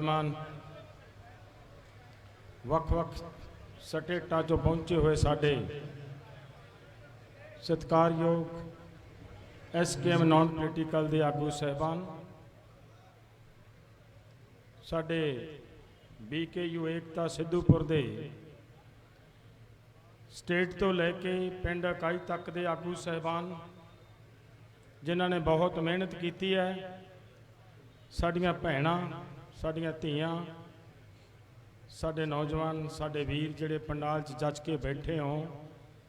ਮਾਨ ਵੱਖ-ਵੱਖ ਸਟੇਟਾਂ ਚੋਂ ਪਹੁੰਚੇ ਹੋਏ ਸਾਡੇ ਸਤਿਕਾਰਯੋਗ ਐਸਕੇਐਮ ਨਾਨ ਪੋਲੀਟੀਕਲ ਦੇ ਆਗੂ ਸਹਿਬਾਨ, ਸਾਡੇ ਬੀਕੇਯੂ ਏਕਤਾ ਸਿੱਧੂਪੁਰ ਦੇ ਸਟੇਟ ਤੋਂ ਲੈ ਕੇ ਪਿੰਡ ਇਕਾਈ ਤੱਕ ਦੇ ਆਗੂ ਸਹਿਬਾਨ, ਜਿਨ੍ਹਾਂ ਨੇ ਬਹੁਤ ਮਿਹਨਤ ਕੀਤੀ ਹੈ, ਸਾਡੀਆਂ ਭੈਣਾਂ ਸਾਡੀਆਂ ਧੀਆਂ, ਸਾਡੇ ਨੌਜਵਾਨ, ਸਾਡੇ ਵੀਰ ਜਿਹੜੇ ਪੰਡਾਲ 'ਚ ਜੱਜ ਕੇ ਬੈਠੇ ਹੋ,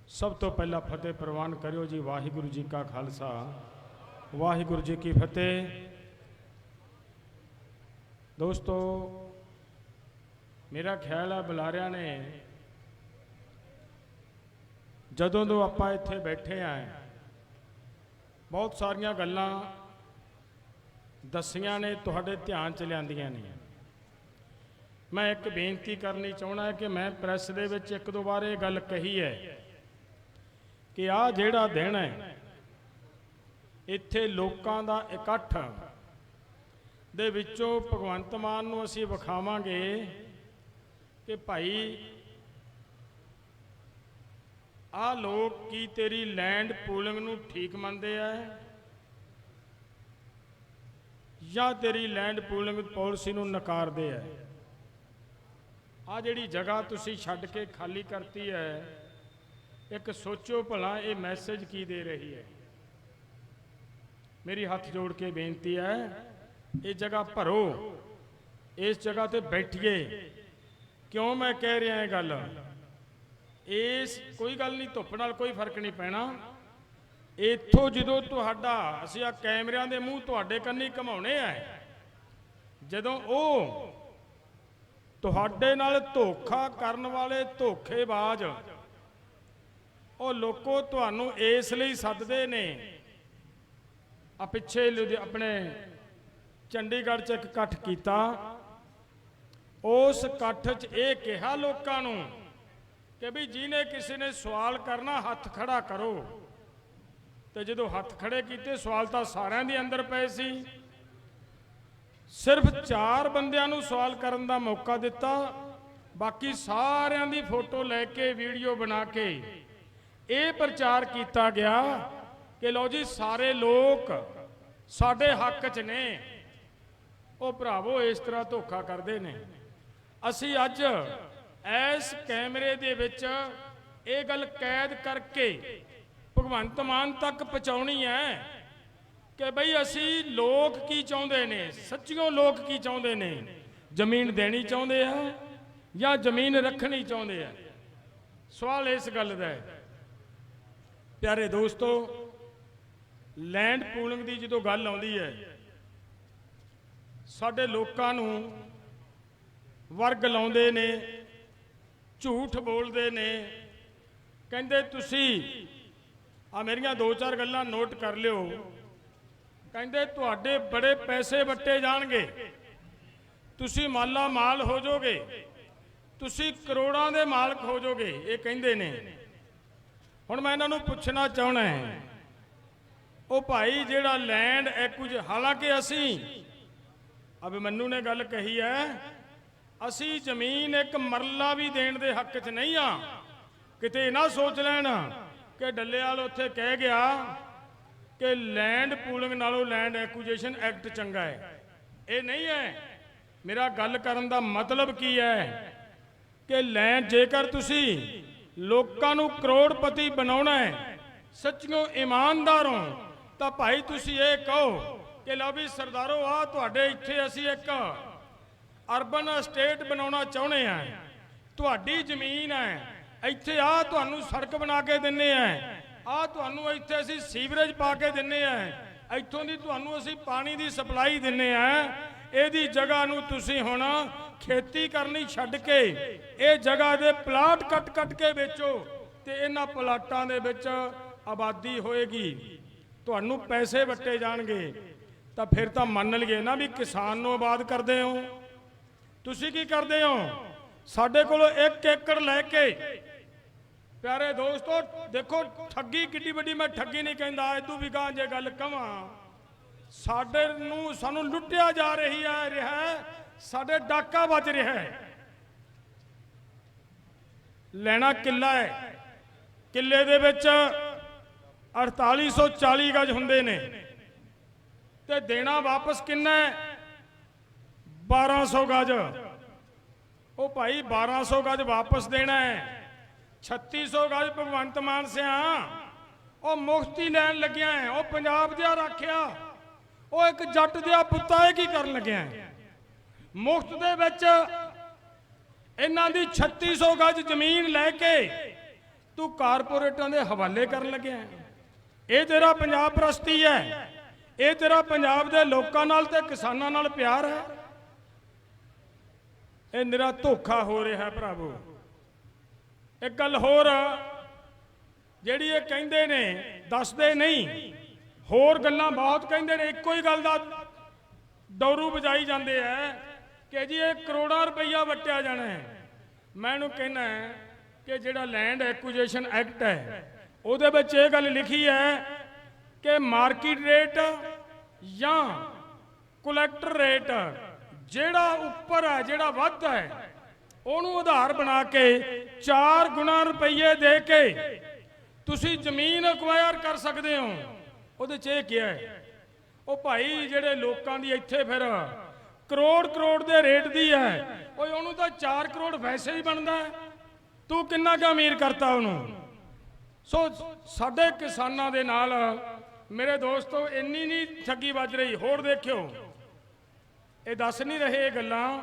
ਸਭ ਤੋਂ ਪਹਿਲਾਂ ਫਤਿਹ ਪ੍ਰਵਾਨ ਕਰਿਓ ਜੀ ਵਾਹਿਗੁਰੂ ਜੀ ਕਾ ਖਾਲਸਾ। ਵਾਹਿਗੁਰੂ ਜੀ ਕੀ ਫਤਿਹ। ਦੋਸਤੋ, ਮੇਰਾ ਖਿਆਲ ਹੈ ਬੁਲਾਰਿਆਂ ਨੇ, ਜਦੋਂ ਤੋਂ ਆਪਾਂ ਇੱਥੇ ਬੈਠੇ ਆਂ, ਬਹੁਤ ਸਾਰੀਆਂ ਗੱਲਾਂ ਦੱਸੀਆਂ ਨੇ, ਤੁਹਾਡੇ ਧਿਆਨ ਚ ਲਿਆਂਦੀਆਂ ਨੇ। ਮੈਂ ਇੱਕ ਬੇਨਤੀ ਕਰਨੀ ਚਾਹਣਾ ਕਿ ਮੈਂ ਪ੍ਰੈਸ ਦੇ ਵਿੱਚ ਇੱਕ ਦੋ ਵਾਰ ਇਹ ਗੱਲ ਕਹੀ ਹੈ ਕਿ ਆ ਜਿਹੜਾ ਦਿਨ ਹੈ, ਇੱਥੇ ਲੋਕਾਂ ਦਾ ਇਕੱਠ ਦੇ ਵਿੱਚੋਂ ਭਗਵੰਤ ਮਾਨ ਨੂੰ ਅਸੀਂ ਵਿਖਾਵਾਂਗੇ ਕਿ ਭਾਈ ਆ ਲੋਕ ਕੀ ਤੇਰੀ ਲੈਂਡ ਪੂਲਿੰਗ ਨੂੰ ਠੀਕ ਮੰਨਦੇ ਆ? ਜਾਂ ਤੇਰੀ ਲੈਂਡ ਪੂਲਿੰਗ ਪਾਲਿਸੀ ਨੂੰ ਨਕਾਰਦੇ ਆ ਆ ਜਿਹੜੀ ਜਗ੍ਹਾ ਤੁਸੀਂ ਛੱਡ ਕੇ ਖਾਲੀ ਕਰਤੀ ਹੈ ਇੱਕ ਸੋਚੋ ਭਲਾ ਇਹ ਮੈਸੇਜ ਕੀ ਦੇ ਰਹੀ ਹੈ ਮੇਰੀ ਹੱਥ ਜੋੜ ਕੇ ਬੇਨਤੀ ਹੈ ਇਹ ਜਗ੍ਹਾ ਭਰੋ, ਇਸ ਜਗ੍ਹਾ ਤੇ ਬੈਠੀਏ। ਕਿਉਂ ਮੈਂ ਕਹਿ ਰਿਹਾ ਇਹ ਗੱਲ? ਇਸ ਕੋਈ ਗੱਲ ਨਹੀਂ, ਧੁੱਪ ਨਾਲ ਕੋਈ ਫ਼ਰਕ ਨਹੀਂ ਪੈਣਾ। ਇੱਥੋਂ ਜਦੋਂ ਤੁਹਾਡਾ, ਅਸੀਂ ਆ ਕੈਮਰਿਆਂ ਦੇ ਮੂੰਹ ਤੁਹਾਡੇ ਕੰਨੀ ਘਮਾਉਣੇ ਆ। ਜਦੋਂ ਉਹ ਤੁਹਾਡੇ ਨਾਲ ਧੋਖਾ ਕਰਨ ਵਾਲੇ ਧੋਖੇਬਾਜ਼, ਉਹ ਲੋਕੋ ਤੁਹਾਨੂੰ ਇਸ ਲਈ ਸੱਦਦੇ ਨੇ। ਆ ਪਿੱਛੇ ਆਪਣੇ ਚੰਡੀਗੜ੍ਹ 'ਚ ਇੱਕ ਇਕੱਠ ਕੀਤਾ। ਉਸ ਇਕੱਠ 'ਚ ਇਹ ਕਿਹਾ ਲੋਕਾਂ ਨੂੰ ਕਿ ਵੀ ਜਿਹਨੇ ਕਿਸੇ ਨੇ ਸਵਾਲ ਕਰਨਾ, ਹੱਥ ਖੜਾ ਕਰੋ। ਤੇ ਜਦੋਂ ਹੱਥ ਖੜੇ ਕੀਤੇ, ਸਵਾਲ ਤਾਂ ਸਾਰਿਆਂ ਦੇ ਅੰਦਰ ਪਏ ਸੀ। ਸਿਰਫ 4 ਬੰਦਿਆਂ ਨੂੰ ਸਵਾਲ ਕਰਨ ਦਾ ਮੌਕਾ ਦਿੱਤਾ। ਬਾਕੀ ਸਾਰਿਆਂ ਦੀ ਫੋਟੋ ਲੈ ਕੇ, ਵੀਡੀਓ ਬਣਾ ਕੇ ਇਹ ਪ੍ਰਚਾਰ ਕੀਤਾ ਗਿਆ ਕਿ ਲਓ ਜੀ, ਸਾਰੇ ਲੋਕ ਸਾਡੇ ਹੱਕ 'ਚ ਨੇ। ਉਹ ਭਰਾਵੋ, ਇਸ ਤਰ੍ਹਾਂ ਧੋਖਾ ਕਰਦੇ ਨੇ। ਅਸੀਂ ਅੱਜ ਇਸ ਕੈਮਰੇ ਦੇ ਵਿੱਚ ਇਹ ਗੱਲ ਕੈਦ ਕਰਕੇ ਭਗਵੰਤ ਮਾਨ ਤੱਕ ਪਹੁੰਚਾਉਣੀ ਹੈ ਕਿ ਬਈ ਅਸੀਂ ਲੋਕ ਕੀ ਚਾਹੁੰਦੇ ਨੇ? ਸੱਚੀਓ ਲੋਕ ਕੀ ਚਾਹੁੰਦੇ ਨੇ? ਜ਼ਮੀਨ ਦੇਣੀ ਚਾਹੁੰਦੇ ਆ ਜਾਂ ਜ਼ਮੀਨ ਰੱਖਣੀ ਚਾਹੁੰਦੇ ਆ? ਸਵਾਲ ਇਸ ਗੱਲ ਦਾ ਹੈ। ਪਿਆਰੇ ਦੋਸਤੋ ਲੈਂਡ ਪੂਲਿੰਗ ਦੀ ਜਦੋਂ ਗੱਲ ਆਉਂਦੀ ਹੈ, ਸਾਡੇ ਲੋਕਾਂ ਨੂੰ ਵਰਗ ਲਾਉਂਦੇ ਨੇ, ਝੂਠ ਬੋਲਦੇ ਨੇ। ਕਹਿੰਦੇ, ਤੁਸੀਂ ਆ ਮੇਰੀਆਂ ਦੋ ਚਾਰ ਗੱਲਾਂ ਨੋਟ ਕਰ ਲਿਓ। ਕਹਿੰਦੇ ਤੁਹਾਡੇ ਬੜੇ ਪੈਸੇ ਵੱਟੇ ਜਾਣਗੇ। ਤੁਸੀਂ ਮਾਲਾ ਮਾਲ ਹੋ ਜਾਓਗੇ। ਤੁਸੀਂ ਕਰੋੜਾਂ ਦੇ ਮਾਲਕ ਹੋ ਜਾਓਗੇ, ਇਹ ਕਹਿੰਦੇ ਨੇ। ਹੁਣ ਮੈਂ ਇਹਨਾਂ ਨੂੰ ਪੁੱਛਣਾ ਚਾਹਣਾ ਹੈ। ਉਹ ਭਾਈ ਜਿਹੜਾ ਲੈਂਡ ਐਕੁਜ ਹਾਲਾਂਕਿ ਅਸੀਂ ਅਭਿਮਨੂ ਨੇ ਗੱਲ ਕਹੀ ਹੈ, ਅਸੀਂ ਜ਼ਮੀਨ ਇੱਕ ਮਰਲਾ ਵੀ ਦੇਣ ਦੇ ਹੱਕ 'ਚ ਨਹੀਂ ਆ ਕਿਤੇ ਨਾ ਸੋਚ ਲੈਣ ਕਿ ਡੱਲੇਵਾਲ ਉੱਥੇ ਕਹਿ ਗਿਆ ਕਿ ਲੈਂਡ ਪੂਲਿੰਗ ਨਾਲੋਂ ਲੈਂਡ ਐਕੁਜੀਸ਼ਨ ਐਕਟ ਚੰਗਾ ਹੈ। ਇਹ ਨਹੀਂ ਹੈ। ਮੇਰਾ ਗੱਲ ਕਰਨ ਦਾ ਮਤਲਬ ਕੀ ਹੈ ਕਿ ਲੈਂਡ ਜੇਕਰ ਤੁਸੀਂ ਲੋਕਾਂ ਨੂੰ ਕਰੋੜਪਤੀ ਬਣਾਉਣਾ ਹੈ, ਸੱਚੀਓ ਇਮਾਨਦਾਰ ਹੋ, ਤਾਂ ਭਾਈ ਤੁਸੀਂ ਇਹ ਕਹੋ ਕਿ ਲਓ ਵੀ ਸਰਦਾਰੋ ਆ ਤੁਹਾਡੇ ਇੱਥੇ ਅਸੀਂ ਇੱਕ ਅਰਬਨ ਸਟੇਟ ਬਣਾਉਣਾ ਚਾਹੁੰਦੇ ਆ ਤੁਹਾਡੀ ਜ਼ਮੀਨ ਹੈ ਇੱਥੇ ਆ ਤੁਹਾਨੂੰ ਸੜਕ ਬਣਾ ਕੇ ਦਿੰਨੇ ਆ। ਆ ਤੁਹਾਨੂੰ ਇੱਥੇ ਅਸੀਂ ਸੀਵਰੇਜ ਪਾ ਕੇ ਦਿੰਨੇ ਆ। ਇੱਥੋਂ ਦੀ ਤੁਹਾਨੂੰ ਅਸੀਂ ਪਾਣੀ ਦੀ ਸਪਲਾਈ ਦਿੰਨੇ ਆ। ਇਹਦੀ ਜਗ੍ਹਾ ਨੂੰ ਤੁਸੀਂ ਹੁਣ ਖੇਤੀ ਕਰਨੀ ਛੱਡ ਕੇ ਇਹ ਜਗ੍ਹਾ ਦੇ ਪਲਾਟ ਕੱਟ-ਕੱਟ ਕੇ ਵੇਚੋ ਤੇ ਇਹਨਾਂ ਪਲਾਟਾਂ ਦੇ ਵਿੱਚ ਆਬਾਦੀ ਹੋਏਗੀ। ਤੁਹਾਨੂੰ ਪੈਸੇ ਵੱਟੇ ਜਾਣਗੇ। ਤਾਂ ਫਿਰ ਤਾਂ ਮੰਨ ਲਈਏ ਨਾ ਵੀ ਕਿਸਾਨ ਨੂੰ ਆਬਾਦ ਕਰਦੇ ਹੋ। ਤੁਸੀਂ ਕੀ ਕਰਦੇ ਹੋ? ਸਾਡੇ ਕੋਲੋਂ 1 ਏਕੜ ਲੈ ਕੇ ਪਿਆਰੇ ਦੋਸਤੋ, ਦੇਖੋ, ਠੱਗੀ ਕਿੱਡੀ ਵੱਡੀ ਮੈਂ ਠੱਗੀ ਨਹੀਂ ਕਹਿੰਦਾ ਇਦੋਂ ਵੀ ਗਾਂ ਜੇ ਗੱਲ ਕਵਾਂ। ਸਾਡੇ ਨੂੰ, ਸਾਨੂੰ ਲੁੱਟਿਆ ਜਾ ਰਹੀ ਹੈ, ਰਿਹਾ ਸਾਡੇ ਡਾਕਾ ਵੱਜ ਰਿਹਾ ਹੈ। ਲੈਣਾ ਕਿੱਲਾ ਹੈ। ਕਿੱਲੇ ਦੇ ਵਿੱਚ 4840 ਗਜ ਹੁੰਦੇ ਨੇ। ਤੇ ਦੇਣਾ ਵਾਪਸ ਕਿੰਨਾ ਹੈ? 1200 ਗਜ। ਉਹ ਭਾਈ 1200 ਗਜ ਵਾਪਸ ਦੇਣਾ ਹੈ। 3600 ਗਜ ਭਗਵੰਤ ਮਾਨ ਸਿਆ। ਉਹ ਮੁਫਤੀ ਲੈਣ ਲੱਗਿਆ ਹੈ, ਉਹ ਪੰਜਾਬ ਜਿਹਾ ਰੱਖਿਆ। ਉਹ ਇੱਕ ਜੱਟ ਜਿਹਾ ਪੁੱਤਾ ਹੈ ਕੀ ਕਰਨ ਲੱਗਿਆ ਮੁਫਤ ਦੇ ਵਿੱਚ ਇਹਨਾਂ ਦੀ 3600 ਗਜ ਜ਼ਮੀਨ ਲੈ ਕੇ ਤੂੰ ਕਾਰਪੋਰੇਟਾਂ ਦੇ ਹਵਾਲੇ ਕਰਨ ਲੱਗਿਆ ਇਹ ਤੇਰਾ ਪੰਜਾਬ ਪ੍ਰਸਤੀ ਹੈ। ਇਹ ਤੇਰਾ ਪੰਜਾਬ ਦੇ ਲੋਕਾਂ ਨਾਲ ਤੇ ਕਿਸਾਨਾਂ ਨਾਲ ਪਿਆਰ ਹੈ। ਇਹ ਨਿਰਾ ਧੋਖਾ ਹੋ ਰਿਹਾ ਹੈ ਭਰਾਵੋ। ਇੱਕ ਗੱਲ ਹੋਰ, ਜਿਹੜੀ ਇਹ ਕਹਿੰਦੇ ਨੇ, ਦੱਸਦੇ ਨਹੀਂ। ਹੋਰ ਗੱਲਾਂ ਬਹੁਤ ਕਹਿੰਦੇ ਨੇ, ਇੱਕੋ ਹੀ ਗੱਲ ਦਾ ਦੌਰੂ ਵਜਾਈ ਜਾਂਦੇ ਐ ਕਿ ਜੀ ਇਹ ਕਰੋੜਾਂ ਰੁਪਈਆ ਵਟਿਆ ਜਾਣਾ ਹੈ। ਮੈਂ ਇਹਨੂੰ ਕਹਿਣਾ ਕਿ ਜਿਹੜਾ ਲੈਂਡ ਐਕੁਜੀਸ਼ਨ ਐਕਟ ਹੈ, ਉਹਦੇ ਵਿੱਚ ਇਹ ਗੱਲ ਲਿਖੀ ਹੈ ਕਿ ਮਾਰਕੀਟ ਰੇਟ ਜਾਂ ਕਲੈਕਟਰ ਰੇਟ ਜਿਹੜਾ ਉੱਪਰ ਹੈ, ਜਿਹੜਾ ਵੱਧ ਹੈ ਉਹਨੂੰ ਆਧਾਰ ਬਣਾ ਕੇ 4 ਗੁਣਾ ਰੁਪਈਏ ਦੇ ਕੇ ਤੁਸੀਂ ਜ਼ਮੀਨ ਅਕਵਾਇਰ ਕਰ ਸਕਦੇ ਹੋ। ਉਹਦੇ 'ਚ ਇਹ ਕਿਹਾ ਹੈ, ਉਹ ਭਾਈ ਜਿਹੜੇ ਲੋਕਾਂ ਦੀ ਇੱਥੇ ਫਿਰ ਕਰੋੜ ਕਰੋੜ ਦੇ ਰੇਟ ਦੀ ਹੈ, ਓਏ ਉਹਨੂੰ ਤਾਂ 4 ਕਰੋੜ ਵੈਸੇ ਹੀ ਬਣਦਾ ਤੂੰ ਕਿੰਨਾ ਕੁ ਅਮੀਰ ਕਰਤਾ ਉਹਨੂੰ? ਸੋ ਸਾਡੇ ਕਿਸਾਨਾਂ ਦੇ ਨਾਲ ਮੇਰੇ ਦੋਸਤੋ, ਇੰਨੀ ਨਹੀਂ ਠੱਗੀ ਵੱਜ ਰਹੀ, ਹੋਰ ਦੇਖਿਓ। ਇਹ ਦੱਸ ਨਹੀਂ ਰਹੇ ਇਹ ਗੱਲਾਂ।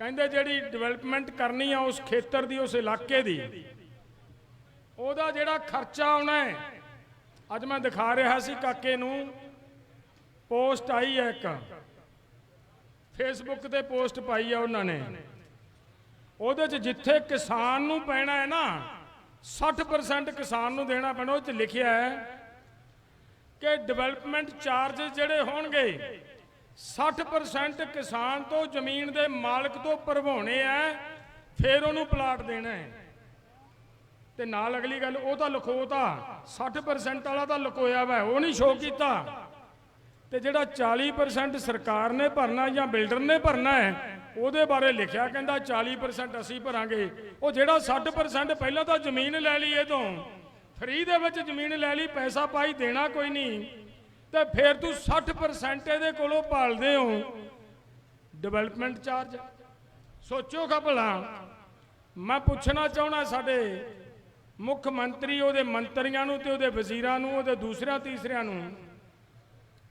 ਕਹਿੰਦੇ ਜਿਹੜੀ ਡਿਵੈਲਪਮੈਂਟ ਕਰਨੀ ਆ ਉਸ ਖੇਤਰ ਦੀ, ਉਸ ਇਲਾਕੇ ਦੀ, ਉਹਦਾ ਜਿਹੜਾ ਖਰਚਾ ਆਉਣਾ ਹੈ, ਅੱਜ ਮੈਂ ਦਿਖਾ ਰਿਹਾ ਸੀ ਕਾਕੇ ਨੂੰ, ਪੋਸਟ ਆਈ ਹੈ ਇੱਕ ਫੇਸਬੁੱਕ ਤੇ ਪੋਸਟ ਪਾਈ ਹੈ ਉਹਨਾਂ ਨੇ, ਉਹਦੇ 'ਚ ਜਿੱਥੇ ਕਿਸਾਨ ਨੂੰ ਪੈਣਾ ਹੈ ਨਾ 60% ਕਿਸਾਨ ਨੂੰ ਦੇਣਾ ਪੈਣਾ, ਉਹ 'ਚ ਲਿਖਿਆ ਹੈ ਕਿ ਡਿਵੈਲਪਮੈਂਟ ਚਾਰਜ ਜਿਹੜੇ ਹੋਣਗੇ 60% ਕਿਸਾਨ ਤੋਂ ਜ਼ਮੀਨ ਦੇ ਮਾਲਕ ਤੋਂ ਭਰਵਾਉਣੇ ਆ, ਫਿਰ ਉਹਨੂੰ ਪਲਾਟ ਦੇਣਾ ਹੈ। ਤੇ ਨਾਲ ਅਗਲੀ ਗੱਲ, ਉਹ ਤਾਂ ਲਖੋਤਾ 60% ਵਾਲਾ ਤਾਂ ਲੁਕੋਇਆ ਵਾ, ਉਹ ਨਹੀਂ ਸ਼ੋਅ ਕੀਤਾ। ਤੇ ਜਿਹੜਾ 40% ਸਰਕਾਰ ਨੇ ਭਰਨਾ ਜਾਂ ਬਿਲਡਰ ਨੇ ਭਰਨਾ ਹੈ, ਉਹਦੇ ਬਾਰੇ ਲਿਖਿਆ ਕਹਿੰਦਾ 40% ਅਸੀਂ ਭਰਾਂਗੇ। ਉਹ ਜਿਹੜਾ 60% ਪਹਿਲਾਂ ਤਾਂ ਜ਼ਮੀਨ ਲੈ ਲਈ ਇਹ ਤੋਂ, ਫਰੀ ਦੇ ਵਿੱਚ ਜ਼ਮੀਨ ਲੈ ਲਈ, ਪੈਸਾ ਪਾਈ ਦੇਣਾ ਕੋਈ ਨਹੀਂ। ਤੇ ਫਿਰ ਤੂੰ 60% ਇਹਦੇ ਕੋਲੋਂ ਭਾਲਦੇ ਹੋ। ਡਿਵੈਲਪਮੈਂਟ ਚਾਰਜ ਸੋਚੋ ਭਲਾ ਮੈਂ ਪੁੱਛਣਾ ਚਾਹਣਾ ਸਾਡੇ ਮੁੱਖ ਮੰਤਰੀ, ਉਹਦੇ ਮੰਤਰੀਆਂ ਨੂੰ ਤੇ ਉਹਦੇ ਵਜ਼ੀਰਾਂ ਨੂੰ, ਉਹਦੇ ਦੂਸਰਿਆਂ, ਤੀਸਰਿਆਂ ਨੂੰ।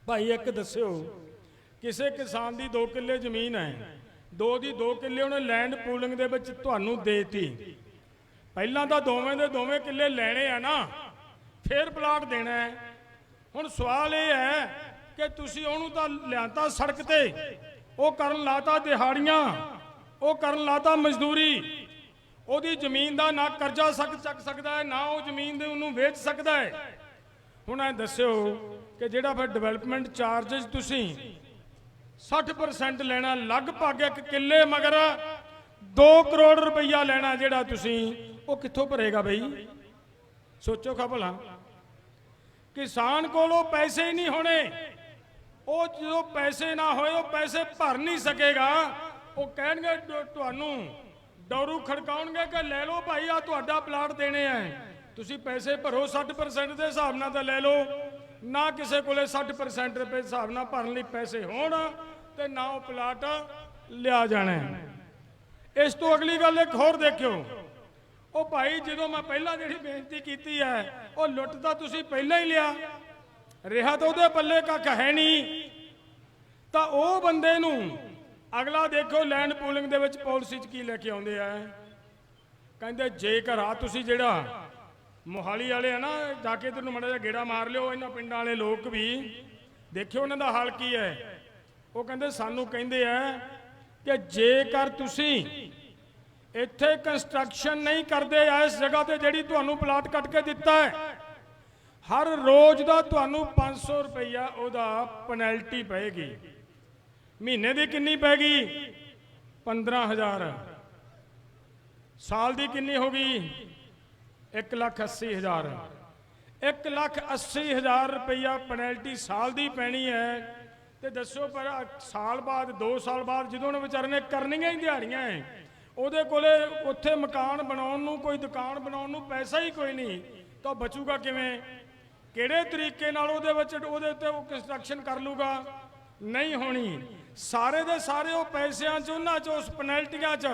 ਭਾਈ, ਇੱਕ ਦੱਸਿਓ, ਕਿਸੇ ਕਿਸਾਨ ਦੀ 2 ਕਿੱਲੇ ਜ਼ਮੀਨ ਹੈ। ਦੋ ਦੀ 2 ਕਿੱਲੇ ਉਹਨੇ ਲੈਂਡ ਪੂਲਿੰਗ ਦੇ ਵਿੱਚ ਤੁਹਾਨੂੰ ਦੇਤੀ। ਪਹਿਲਾਂ ਤਾਂ ਦੋਵੇਂ ਦੇ ਦੋਵੇਂ ਕਿੱਲੇ ਲੈਣੇ ਆ ਨਾ। ਫਿਰ ਪਲਾਟ ਦੇਣਾ ਹੈ। ਹੁਣ ਸਵਾਲ ਇਹ ਹੈ ਕਿ ਤੁਸੀਂ ਉਹਨੂੰ ਤਾਂ ਲਿਆਂਤਾ ਸੜਕ ਤੇ, ਉਹ ਕਰਨ ਲਾਤਾ ਦਿਹਾੜੀਆਂ, ਉਹ ਕਰਨ ਲਾਤਾ ਮਜ਼ਦੂਰੀ, ਉਹਦੀ ਜ਼ਮੀਨ ਦਾ ਨਾ ਕਰਜ਼ਾ ਚੱਕ ਸਕਦਾ ਹੈ, ਨਾ ਉਹ ਜ਼ਮੀਨ ਦੇ ਉਹਨੂੰ ਵੇਚ ਸਕਦਾ ਹੈ। ਹੁਣ ਇਹ ਦੱਸਿਓ ਕਿ ਜਿਹੜਾ ਫਿਰ ਡਿਵੈਲਪਮੈਂਟ ਚਾਰजेस ਤੁਸੀਂ 60% ਲੈਣਾ, ਲਗਭਗ ਇੱਕ ਕਿੱਲੇ ਮਗਰ 2 ਕਰੋੜ ਰੁਪਈਆ ਲੈਣਾ ਜਿਹੜਾ ਤੁਸੀਂ, ਉਹ ਕਿੱਥੋਂ ਭਰੇਗਾ ਬਈ? ਸੋਚੋ ਖਾ ਭਲਾ। ਕਿਸਾਨ ਕੋਲੋਂ ਪੈਸੇ ਹੀ ਨਹੀਂ ਹੋਣੇ। ਉਹ ਜਦੋਂ ਪੈਸੇ ਨਾ ਹੋਏ, ਉਹ ਪੈਸੇ ਭਰ ਨਹੀਂ ਸਕੇਗਾ। ਉਹ ਕਹਿਣਗੇ ਤੁਹਾਨੂੰ ਡੌਰੂ ਖੜਕਾਉਣਗੇ ਕਿ ਲੈ ਲਓ ਭਾਈ ਆ ਤੁਹਾਡਾ ਪਲਾਟ ਦੇਣੇ ਆ। ਤੁਸੀਂ ਪੈਸੇ ਭਰੋ 60% ਦੇ ਹਿਸਾਬ ਨਾਲ ਤਾਂ ਲੈ ਲਓ। ਨਾ ਕਿਸੇ ਕੋਲੇ 60% ਰੁਪਏ ਹਿਸਾਬ ਨਾਲ ਭਰਨ ਲਈ ਪੈਸੇ ਹੋਣ ਤੇ ਨਾ ਉਹ ਪਲਾਟ ਲਿਆ ਜਾਣਾ। ਇਸ ਤੋਂ ਅਗਲੀ ਗੱਲ ਇੱਕ ਹੋਰ ਦੇਖਿਓ। ਉਹ ਭਾਈ, ਜਦੋਂ ਮੈਂ ਪਹਿਲਾਂ ਜਿਹੜੀ ਬੇਨਤੀ ਕੀਤੀ ਹੈ, ਉਹ ਲੁੱਟ ਤਾਂ ਤੁਸੀਂ ਪਹਿਲਾਂ ਹੀ ਲਿਆ। ਰਿਹਾ ਤਾਂ ਉਹਦੇ ਪੱਲੇ ਕੱਖ ਹੈ ਨਹੀਂ। ਤਾਂ ਉਹ ਬੰਦੇ ਨੂੰ ਅਗਲਾ ਦੇਖੋ, ਲੈਂਡ ਪੂਲਿੰਗ ਦੇ ਵਿੱਚ ਪਾਲਿਸੀ 'ਚ ਕੀ ਲੈ ਕੇ ਆਉਂਦੇ ਆ। ਕਹਿੰਦੇ, ਜੇਕਰ ਆ ਤੁਸੀਂ ਜਿਹੜਾ ਮੋਹਾਲੀ ਵਾਲੇ ਆ ਨਾ, ਜਾ ਕੇ ਤੈਨੂੰ ਮੜਾ ਜਿਹਾ ਗੇੜਾ ਮਾਰ ਲਿਓ, ਇਹਨਾਂ ਪਿੰਡਾਂ ਵਾਲੇ ਲੋਕ ਵੀ। ਦੇਖਿਓ ਉਹਨਾਂ ਦਾ ਹਾਲ ਕੀ ਹੈ। ਉਹ ਕਹਿੰਦੇ, ਸਾਨੂੰ ਕਹਿੰਦੇ ਆ ਕਿ ਜੇਕਰ ਤੁਸੀਂ ਇੱਥੇ ਕੰਸਟਰਕਸ਼ਨ ਨਹੀਂ ਕਰਦੇ, ਇਸ ਜਗ੍ਹਾ ਤੇ ਜਿਹੜੀ ਤੁਹਾਨੂੰ ਪਲਾਟ ਕੱਟ ਕੇ ਦਿੱਤਾ ਹੈ। ਹਰ ਰੋਜ਼ ਦਾ ਤੁਹਾਨੂੰ 500 ਰੁਪਈਆ ਉਹਦਾ ਪੈਨਲਟੀ ਪਏਗੀ। ਮਹੀਨੇ ਦੀ ਕਿੰਨੀ ਪੈਗੀ 15000 ਸਾਲ ਦੀ ਕਿੰਨੀ ਹੋ ਗਈ? 1 ਲੱਖ 80 ਹਜ਼ਾਰ। 1 ਲੱਖ 80 ਹਜ਼ਾਰ ਰੁਪਈਆ ਪੈਨਲਟੀ ਸਾਲ ਦੀ ਪੈਣੀ ਹੈ। ਤੇ ਦੱਸੋ ਪਰ ਸਾਲ ਬਾਅਦ 2 ਸਾਲ ਬਾਅਦ ਜਦੋਂ ਉਹਨੇ ਵਿਚਾਰੇ ਨੇ ਕਰਨੀਆਂ ਹੀ ਦਿਹਾੜੀਆਂ ਐ ਉਹਦੇ ਕੋਲੇ ਉੱਥੇ ਮਕਾਨ ਬਣਾਉਣ ਨੂੰ, ਕੋਈ ਦੁਕਾਨ ਬਣਾਉਣ ਨੂੰ ਪੈਸਾ ਹੀ ਕੋਈ ਨਹੀਂ, ਤਾਂ ਉਹ ਬਚੂਗਾ ਕਿਵੇਂ? ਕਿਹੜੇ ਤਰੀਕੇ ਨਾਲ ਉਹਦੇ ਵਿੱਚ, ਉਹਦੇ ਉੱਤੇ ਉਹ ਕੰਸਟਰਕਸ਼ਨ ਕਰ ਲੂਗਾ? ਨਹੀਂ ਹੋਣੀ। ਸਾਰੇ ਦੇ ਸਾਰੇ ਉਹ ਪੈਸਿਆਂ 'ਚ, ਉਹਨਾਂ 'ਚ, ਉਸ ਪੈਨਲਟੀਆਂ 'ਚ,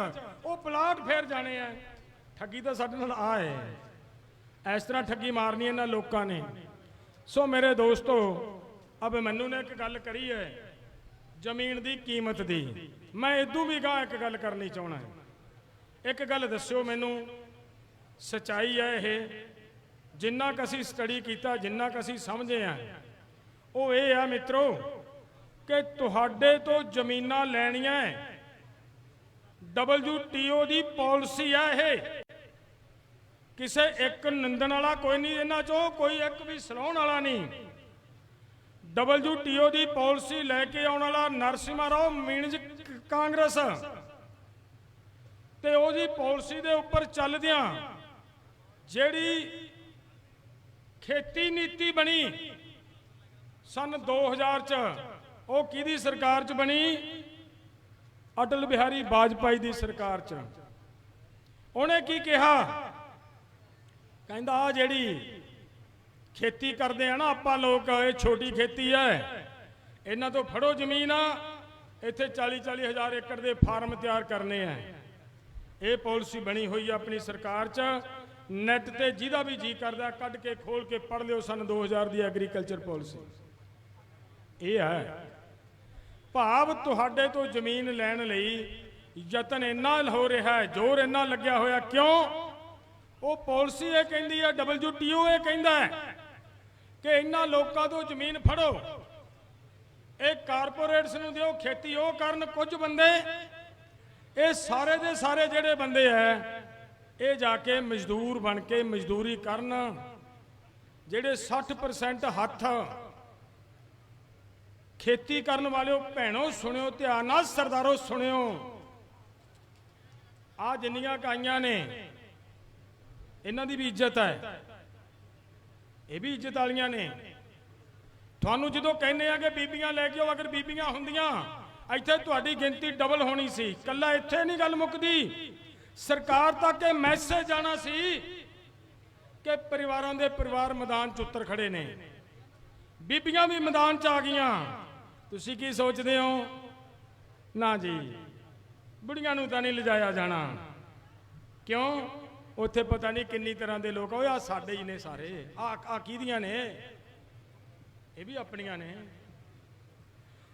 ਉਹ ਪਲਾਟ ਫੇਰ ਜਾਣੇ ਆ। ਠੱਗੀ ਤਾਂ ਸਾਡੇ ਨਾਲ ਆ ਹੈ ਇਸ ਤਰ੍ਹਾਂ ਠੱਗੀ ਮਾਰਨੀ ਇਹਨਾਂ ਲੋਕਾਂ ਨੇ। ਸੋ ਮੇਰੇ ਦੋਸਤੋ, ਅਬ ਮੈਨੂੰ ਨੇ ਇੱਕ ਗੱਲ ਕਰੀ ਹੈ ਜ਼ਮੀਨ ਦੀ ਕੀਮਤ ਦੀ। ਮੈਂ ਇਦੋਂ ਵੀ ਗਾਂ ਇੱਕ ਗੱਲ ਕਰਨੀ ਚਾਹਣਾ ਹੈ ਇੱਕ ਗੱਲ ਦੱਸਿਓ ਮੈਨੂੰ। ਸਚਾਈ ਹੈ ਇਹ। ਜਿੰਨਾ ਕੁ ਅਸੀਂ ਸਟੱਡੀ ਕੀਤਾ, ਜਿੰਨਾ ਕੁ ਅਸੀਂ ਸਮਝੇ ਆ, ਉਹ ਇਹ ਆ ਮਿੱਤਰੋ ਕਿ ਤੁਹਾਡੇ ਤੋਂ ਜ਼ਮੀਨਾਂ ਲੈਣੀਆਂ ਹੈ WTO ਦੀ ਪਾਲਿਸੀ ਆ ਇਹ। ਕਿਸੇ ਇੱਕ ਨਿੰਦਣ ਵਾਲਾ ਕੋਈ ਨਹੀਂ ਇਹਨਾਂ ਚੋਂ, ਕੋਈ ਇੱਕ ਵੀ ਸਲਾਉਣ ਵਾਲਾ ਨਹੀਂ। WTO ਦੀ ਪਾਲਿਸੀ ਲੈ ਕੇ ਆਉਣ ਵਾਲਾ ਨਰਸਿਮਾ ਰਾਓ, ਮੀਨਜ ਕਾਂਗਰਸ। ਤੇ ਉਹਦੀ ਪਾਲਿਸੀ ਦੇ ਉੱਪਰ ਚੱਲਦਿਆਂ ਜਿਹੜੀ ਖੇਤੀ ਨੀਤੀ ਬਣੀ ਸਨ 2000 ਚ, ਉਹ ਕਿਹਦੀ ਸਰਕਾਰ ਚ ਬਣੀ? ਅਟਲ ਬਿਹਾਰੀ ਵਾਜਪਾਈ ਦੀ ਸਰਕਾਰ ਚ। ਉਹਨੇ ਕੀ ਕਿਹਾ? ਕਹਿੰਦਾ ਆ ਜਿਹੜੀ ਖੇਤੀ ਕਰਦੇ ਆ ਨਾ ਆਪਾਂ ਲੋਕ, ਇਹ ਛੋਟੀ ਖੇਤੀ ਹੈ ਇਹਨਾਂ ਤੋਂ ਫੜੋ ਜ਼ਮੀਨ ਆ। ਇੱਥੇ 40 40 ਹਜ਼ਾਰ ਏਕੜ ਦੇ ਫਾਰਮ ਤਿਆਰ ਕਰਨੇ ਆ ਇਹ ਪਾਲਿਸੀ ਬਣੀ ਹੋਈ ਆ ਆਪਣੀ ਸਰਕਾਰ 'ਚ। ਨੈਟ ਤੇ ਜਿਹਦਾ ਵੀ ਜੀ ਕਰਦਾ, ਕੱਢ ਕੇ, ਖੋਲ ਕੇ ਪੜ ਲਿਓ ਸਨ 2000 ਦੀ ਐਗਰੀਕਲਚਰ ਪਾਲਿਸੀ ਇਹ ਹੈ। ਭਾਵ ਤੁਹਾਡੇ ਤੋਂ ਜ਼ਮੀਨ ਲੈਣ ਲਈ ਯਤਨ ਇੰਨਾ ਹੋ ਰਿਹਾ ਹੈ, ਜ਼ੋਰ ਇੰਨਾ ਲੱਗਿਆ ਹੋਇਆ, ਕਿਉਂ? ਉਹ ਪਾਲਿਸੀ ਇਹ ਕਹਿੰਦੀ ਹੈ WTO ਇਹ ਕਹਿੰਦਾ ਹੈ ਕਿ ਇਹਨਾਂ ਲੋਕਾਂ ਤੋਂ ਜ਼ਮੀਨ ਫੜੋ। ਇਹ ਕਾਰਪੋਰੇਟਸ ਨੂੰ ਦਿਓ, ਖੇਤੀ ਉਹ ਕਰਨ ਕੁਝ ਬੰਦੇ ਇਹ ਸਾਰੇ ਦੇ ਸਾਰੇ ਜਿਹੜੇ ਬੰਦੇ ਐ, ਇਹ ਜਾ ਕੇ ਮਜ਼ਦੂਰ ਬਣ ਕੇ ਮਜ਼ਦੂਰੀ ਕਰਨ, ਜਿਹੜੇ 60% ਹੱਥ ਖੇਤੀ ਕਰਨ ਵਾਲਿਓ, ਭੈਣੋ ਸੁਣਿਓ, ਧਿਆਨ ਨਾਲ ਸਰਦਾਰੋ ਸੁਣਿਓ। ਆ ਜਿੰਨੀਆਂ ਕਾਈਆਂ ਨੇ, ਇਹਨਾਂ ਦੀ ਵੀ ਇੱਜ਼ਤ ਹੈ ਇਹ ਵੀ ਇੱਜ਼ਤ ਵਾਲੀਆਂ ਨੇ। ਤੁਹਾਨੂੰ ਜਦੋਂ ਕਹਿੰਦੇ ਆ ਕਿ ਬੀਬੀਆਂ ਲੈ ਕੇ ਆਓ, ਅਗਰ ਬੀਬੀਆਂ ਹੁੰਦੀਆਂ ਇੱਥੇ ਤੁਹਾਡੀ ਗਿਣਤੀ ਡਬਲ ਹੋਣੀ ਸੀ। ਕੱਲਾ ਇੱਥੇ ਨਹੀਂ ਗੱਲ ਮੁੱਕਦੀ। ਸਰਕਾਰ ਤੱਕ ਇਹ ਮੈਸੇਜ ਜਾਣਾ ਸੀ ਕਿ ਪਰਿਵਾਰਾਂ ਦੇ ਪਰਿਵਾਰ ਮੈਦਾਨ 'ਚ ਉਤਰ ਖੜੇ ਨੇ। ਬੀਬੀਆਂ ਵੀ ਮੈਦਾਨ 'ਚ ਆ ਗਈਆਂ। ਤੁਸੀਂ ਕੀ ਸੋਚਦੇ ਹੋ? ਨਾ ਜੀ, ਬੁੜੀਆਂ ਨੂੰ ਤਾਂ ਨਹੀਂ ਲਿਜਾਇਆ ਜਾਣਾ। ਕਿਉਂ? ਉੱਥੇ ਪਤਾ ਨਹੀਂ ਕਿੰਨੀ ਤਰ੍ਹਾਂ ਦੇ ਲੋਕ ਓਏ ਆ ਸਾਡੇ ਹੀ ਨੇ ਸਾਰੇ। ਆ ਆ ਕਿਹਦੀਆਂ ਨੇ? ਇਹ ਵੀ ਆਪਣੀਆਂ ਨੇ।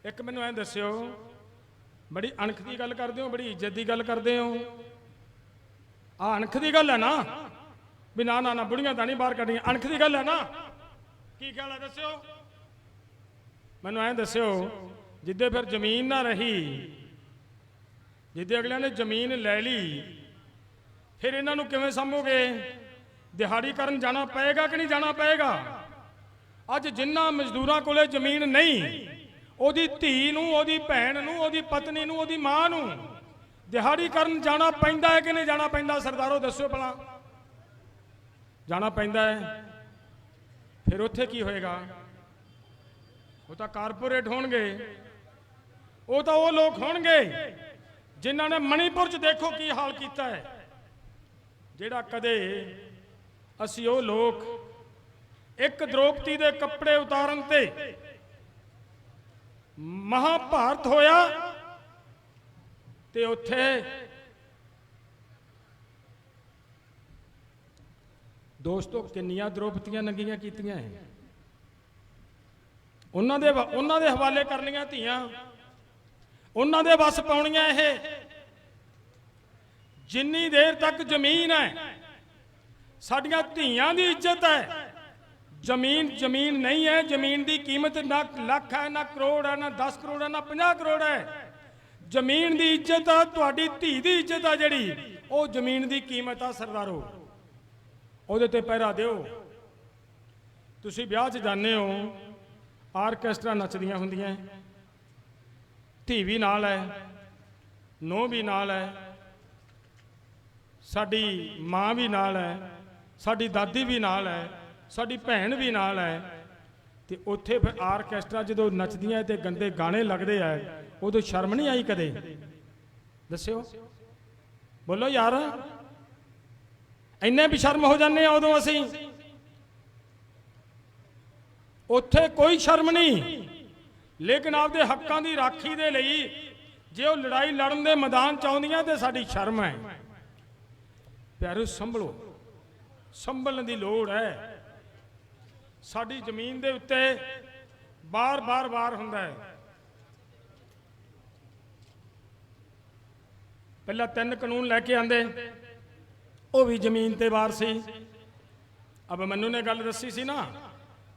ਇੱਕ ਮੈਨੂੰ ਐਂ ਦੱਸਿਓ, ਬੜੀ ਅਣਖ ਦੀ ਗੱਲ ਕਰਦੇ ਹੋ, ਬੜੀ ਇੱਜ਼ਤ ਦੀ ਗੱਲ ਕਰਦੇ ਹੋ। ਆ ਅਣਖ ਦੀ ਗੱਲ ਹੈ ਨਾ, ਵੀ ਨਾ ਨਾ ਨਾ, ਬੁੜੀਆਂ ਤਾਂ ਨਹੀਂ ਬਾਹਰ ਕੱਢੀਆਂ ਅਣਖ ਦੀ ਗੱਲ ਹੈ ਨਾ। ਕੀ ਖਿਆਲ ਹੈ ਦੱਸਿਓ? ਮੈਨੂੰ ਐਂ ਦੱਸਿਓ, ਜਿੱਦੇ ਫਿਰ ਜ਼ਮੀਨ ਨਾ ਰਹੀ, ਜਿੱਦੇ ਅਗਲਿਆਂ ਨੇ ਜ਼ਮੀਨ ਲੈ ਲਈ, ਫਿਰ ਇਹਨਾਂ ਨੂੰ ਕਿਵੇਂ ਸੰਭੋਗੇ? ਦਿਹਾੜੀ ਕਰਨ ਜਾਣਾ ਪਏਗਾ ਕਿ ਨਹੀਂ ਜਾਣਾ ਪਏਗਾ? ਅੱਜ ਜਿੰਨਾ ਮਜ਼ਦੂਰਾਂ ਕੋਲੇ ਜ਼ਮੀਨ ਨਹੀਂ ਉਹਦੀ ਧੀ ਨੂੰ, ਉਹਦੀ ਭੈਣ ਨੂੰ, ਉਹਦੀ ਪਤਨੀ ਨੂੰ, ਉਹਦੀ ਮਾਂ ਨੂੰ ਦਿਹਾੜੀ ਕਰਨ ਜਾਣਾ ਪੈਂਦਾ ਹੈ ਕਿ ਨਹੀਂ ਜਾਣਾ ਪੈਂਦਾ? ਸਰਦਾਰੋ ਦੱਸੋ ਭਲਾ। ਜਾਣਾ ਪੈਂਦਾ ਹੈ। ਫਿਰ ਉੱਥੇ ਕੀ ਹੋਏਗਾ? ਉਹ ਤਾਂ ਕਾਰਪੋਰੇਟ ਹੋਣਗੇ। ਉਹ ਤਾਂ ਉਹ ਲੋਕ ਹੋਣਗੇ ਜਿਨ੍ਹਾਂ ਨੇ ਮਣੀਪੁਰ 'ਚ ਦੇਖੋ ਕੀ ਹਾਲ ਕੀਤਾ ਹੈ। ਜਿਹੜਾ ਕਦੇ ਅਸੀਂ ਉਹ ਲੋਕ ਇੱਕ ਦ੍ਰੋਪਦੀ ਦੇ ਕੱਪੜੇ ਉਤਾਰਨ ਤੇ ਮਹਾਭਾਰਤ ਹੋਇਆ ਤੇ ਉੱਥੇ ਦੋਸਤੋ, ਕਿੰਨੀਆਂ ਦ੍ਰੋਪਦੀਆਂ ਨੰਗੀਆਂ ਕੀਤੀਆਂ ਹੈ ਉਹਨਾਂ ਦੇ ਉਹਨਾਂ ਦੇ ਹਵਾਲੇ ਕਰਨੀਆਂ ਧੀਆਂ। ਉਹਨਾਂ ਦੇ ਵੱਸ ਪਾਉਣੀਆਂ ਇਹ। ਜਿੰਨੀ ਦੇਰ ਤੱਕ ਜ਼ਮੀਨ ਹੈ, ਸਾਡੀਆਂ ਧੀਆਂ ਦੀ ਇੱਜ਼ਤ ਹੈ। ਜ਼ਮੀਨ ਜ਼ਮੀਨ ਨਹੀਂ ਹੈ, ਜ਼ਮੀਨ ਦੀ ਕੀਮਤ ਨਾ ਲੱਖ ਹੈ, ਨਾ ਕਰੋੜ ਹੈ, ਨਾ 10 ਕਰੋੜ ਹੈ, ਨਾ 50 ਕਰੋੜ ਹੈ। ਜ਼ਮੀਨ ਦੀ ਇੱਜ਼ਤ ਆ, ਤੁਹਾਡੀ ਧੀ ਦੀ ਇੱਜ਼ਤ ਆ ਜਿਹੜੀ, ਉਹ ਜ਼ਮੀਨ ਦੀ ਕੀਮਤ ਆ ਸਰਦਾਰੋ। ਉਹਦੇ ਤੇ ਪਹਿਰਾ ਦਿਓ। ਤੁਸੀਂ ਵਿਆਹ 'ਚ ਜਾਂਦੇ ਹੋ, ਆਰਕੈਸਟਰਾ ਨੱਚਦੀਆਂ ਹੁੰਦੀਆਂ ਧੀ ਵੀ ਨਾਲ ਹੈ ਨੋ ਵੀ ਨਾਲ ਹੈ, ਸਾਡੀ ਮਾਂ ਵੀ ਨਾਲ ਹੈ, ਸਾਡੀ ਦਾਦੀ ਵੀ ਨਾਲ ਹੈ। ਸਾਡੀ ਭੈਣ ਵੀ ਨਾਲ ਹੈ। ਤੇ ਉੱਥੇ ਫਿਰ ਆਰਕੈਸਟਰਾ ਜਦੋਂ ਨੱਚਦੀਆਂ ਤੇ ਗੰਦੇ ਗਾਣੇ ਲੱਗਦੇ ਆ, ਉਦੋਂ ਸ਼ਰਮ ਨਹੀਂ ਆਈ ਕਦੇ? ਦੱਸਿਓ। ਬੋਲੋ ਯਾਰ, ਇੰਨੇ ਵੀ ਸ਼ਰਮ ਹੋ ਜਾਂਦੇ ਆ ਉਦੋਂ ਅਸੀਂ? ਉੱਥੇ ਕੋਈ ਸ਼ਰਮ ਨਹੀਂ। ਲੇਕਿਨ ਆਪਦੇ ਹੱਕਾਂ ਦੀ ਰਾਖੀ ਦੇ ਲਈ ਜੇ ਉਹ ਲੜਾਈ ਲੜਨ ਦੇ ਮੈਦਾਨ ਚ ਆਉਂਦੀਆਂ ਤੇ ਸਾਡੀ ਸ਼ਰਮ ਹੈ। ਪਿਆਰੋ, ਸੰਭਲੋ। ਸੰਭਲਣ ਦੀ ਲੋੜ ਹੈ। ਸਾਡੀ ਜ਼ਮੀਨ ਦੇ ਉੱਤੇ ਬਾਰ-ਬਾਰ ਵਾਰ ਹੁੰਦਾ ਹੈ। ਪਹਿਲਾਂ ਤਿੰਨ ਕਾਨੂੰਨ ਲੈ ਕੇ ਆਂਦੇ ਉਹ ਵੀ ਜ਼ਮੀਨ ਤੇ ਵਾਰ ਸੀ। ਅਬ ਮੈਨੂੰ ਨੇ ਗੱਲ ਦੱਸੀ ਸੀ ਨਾ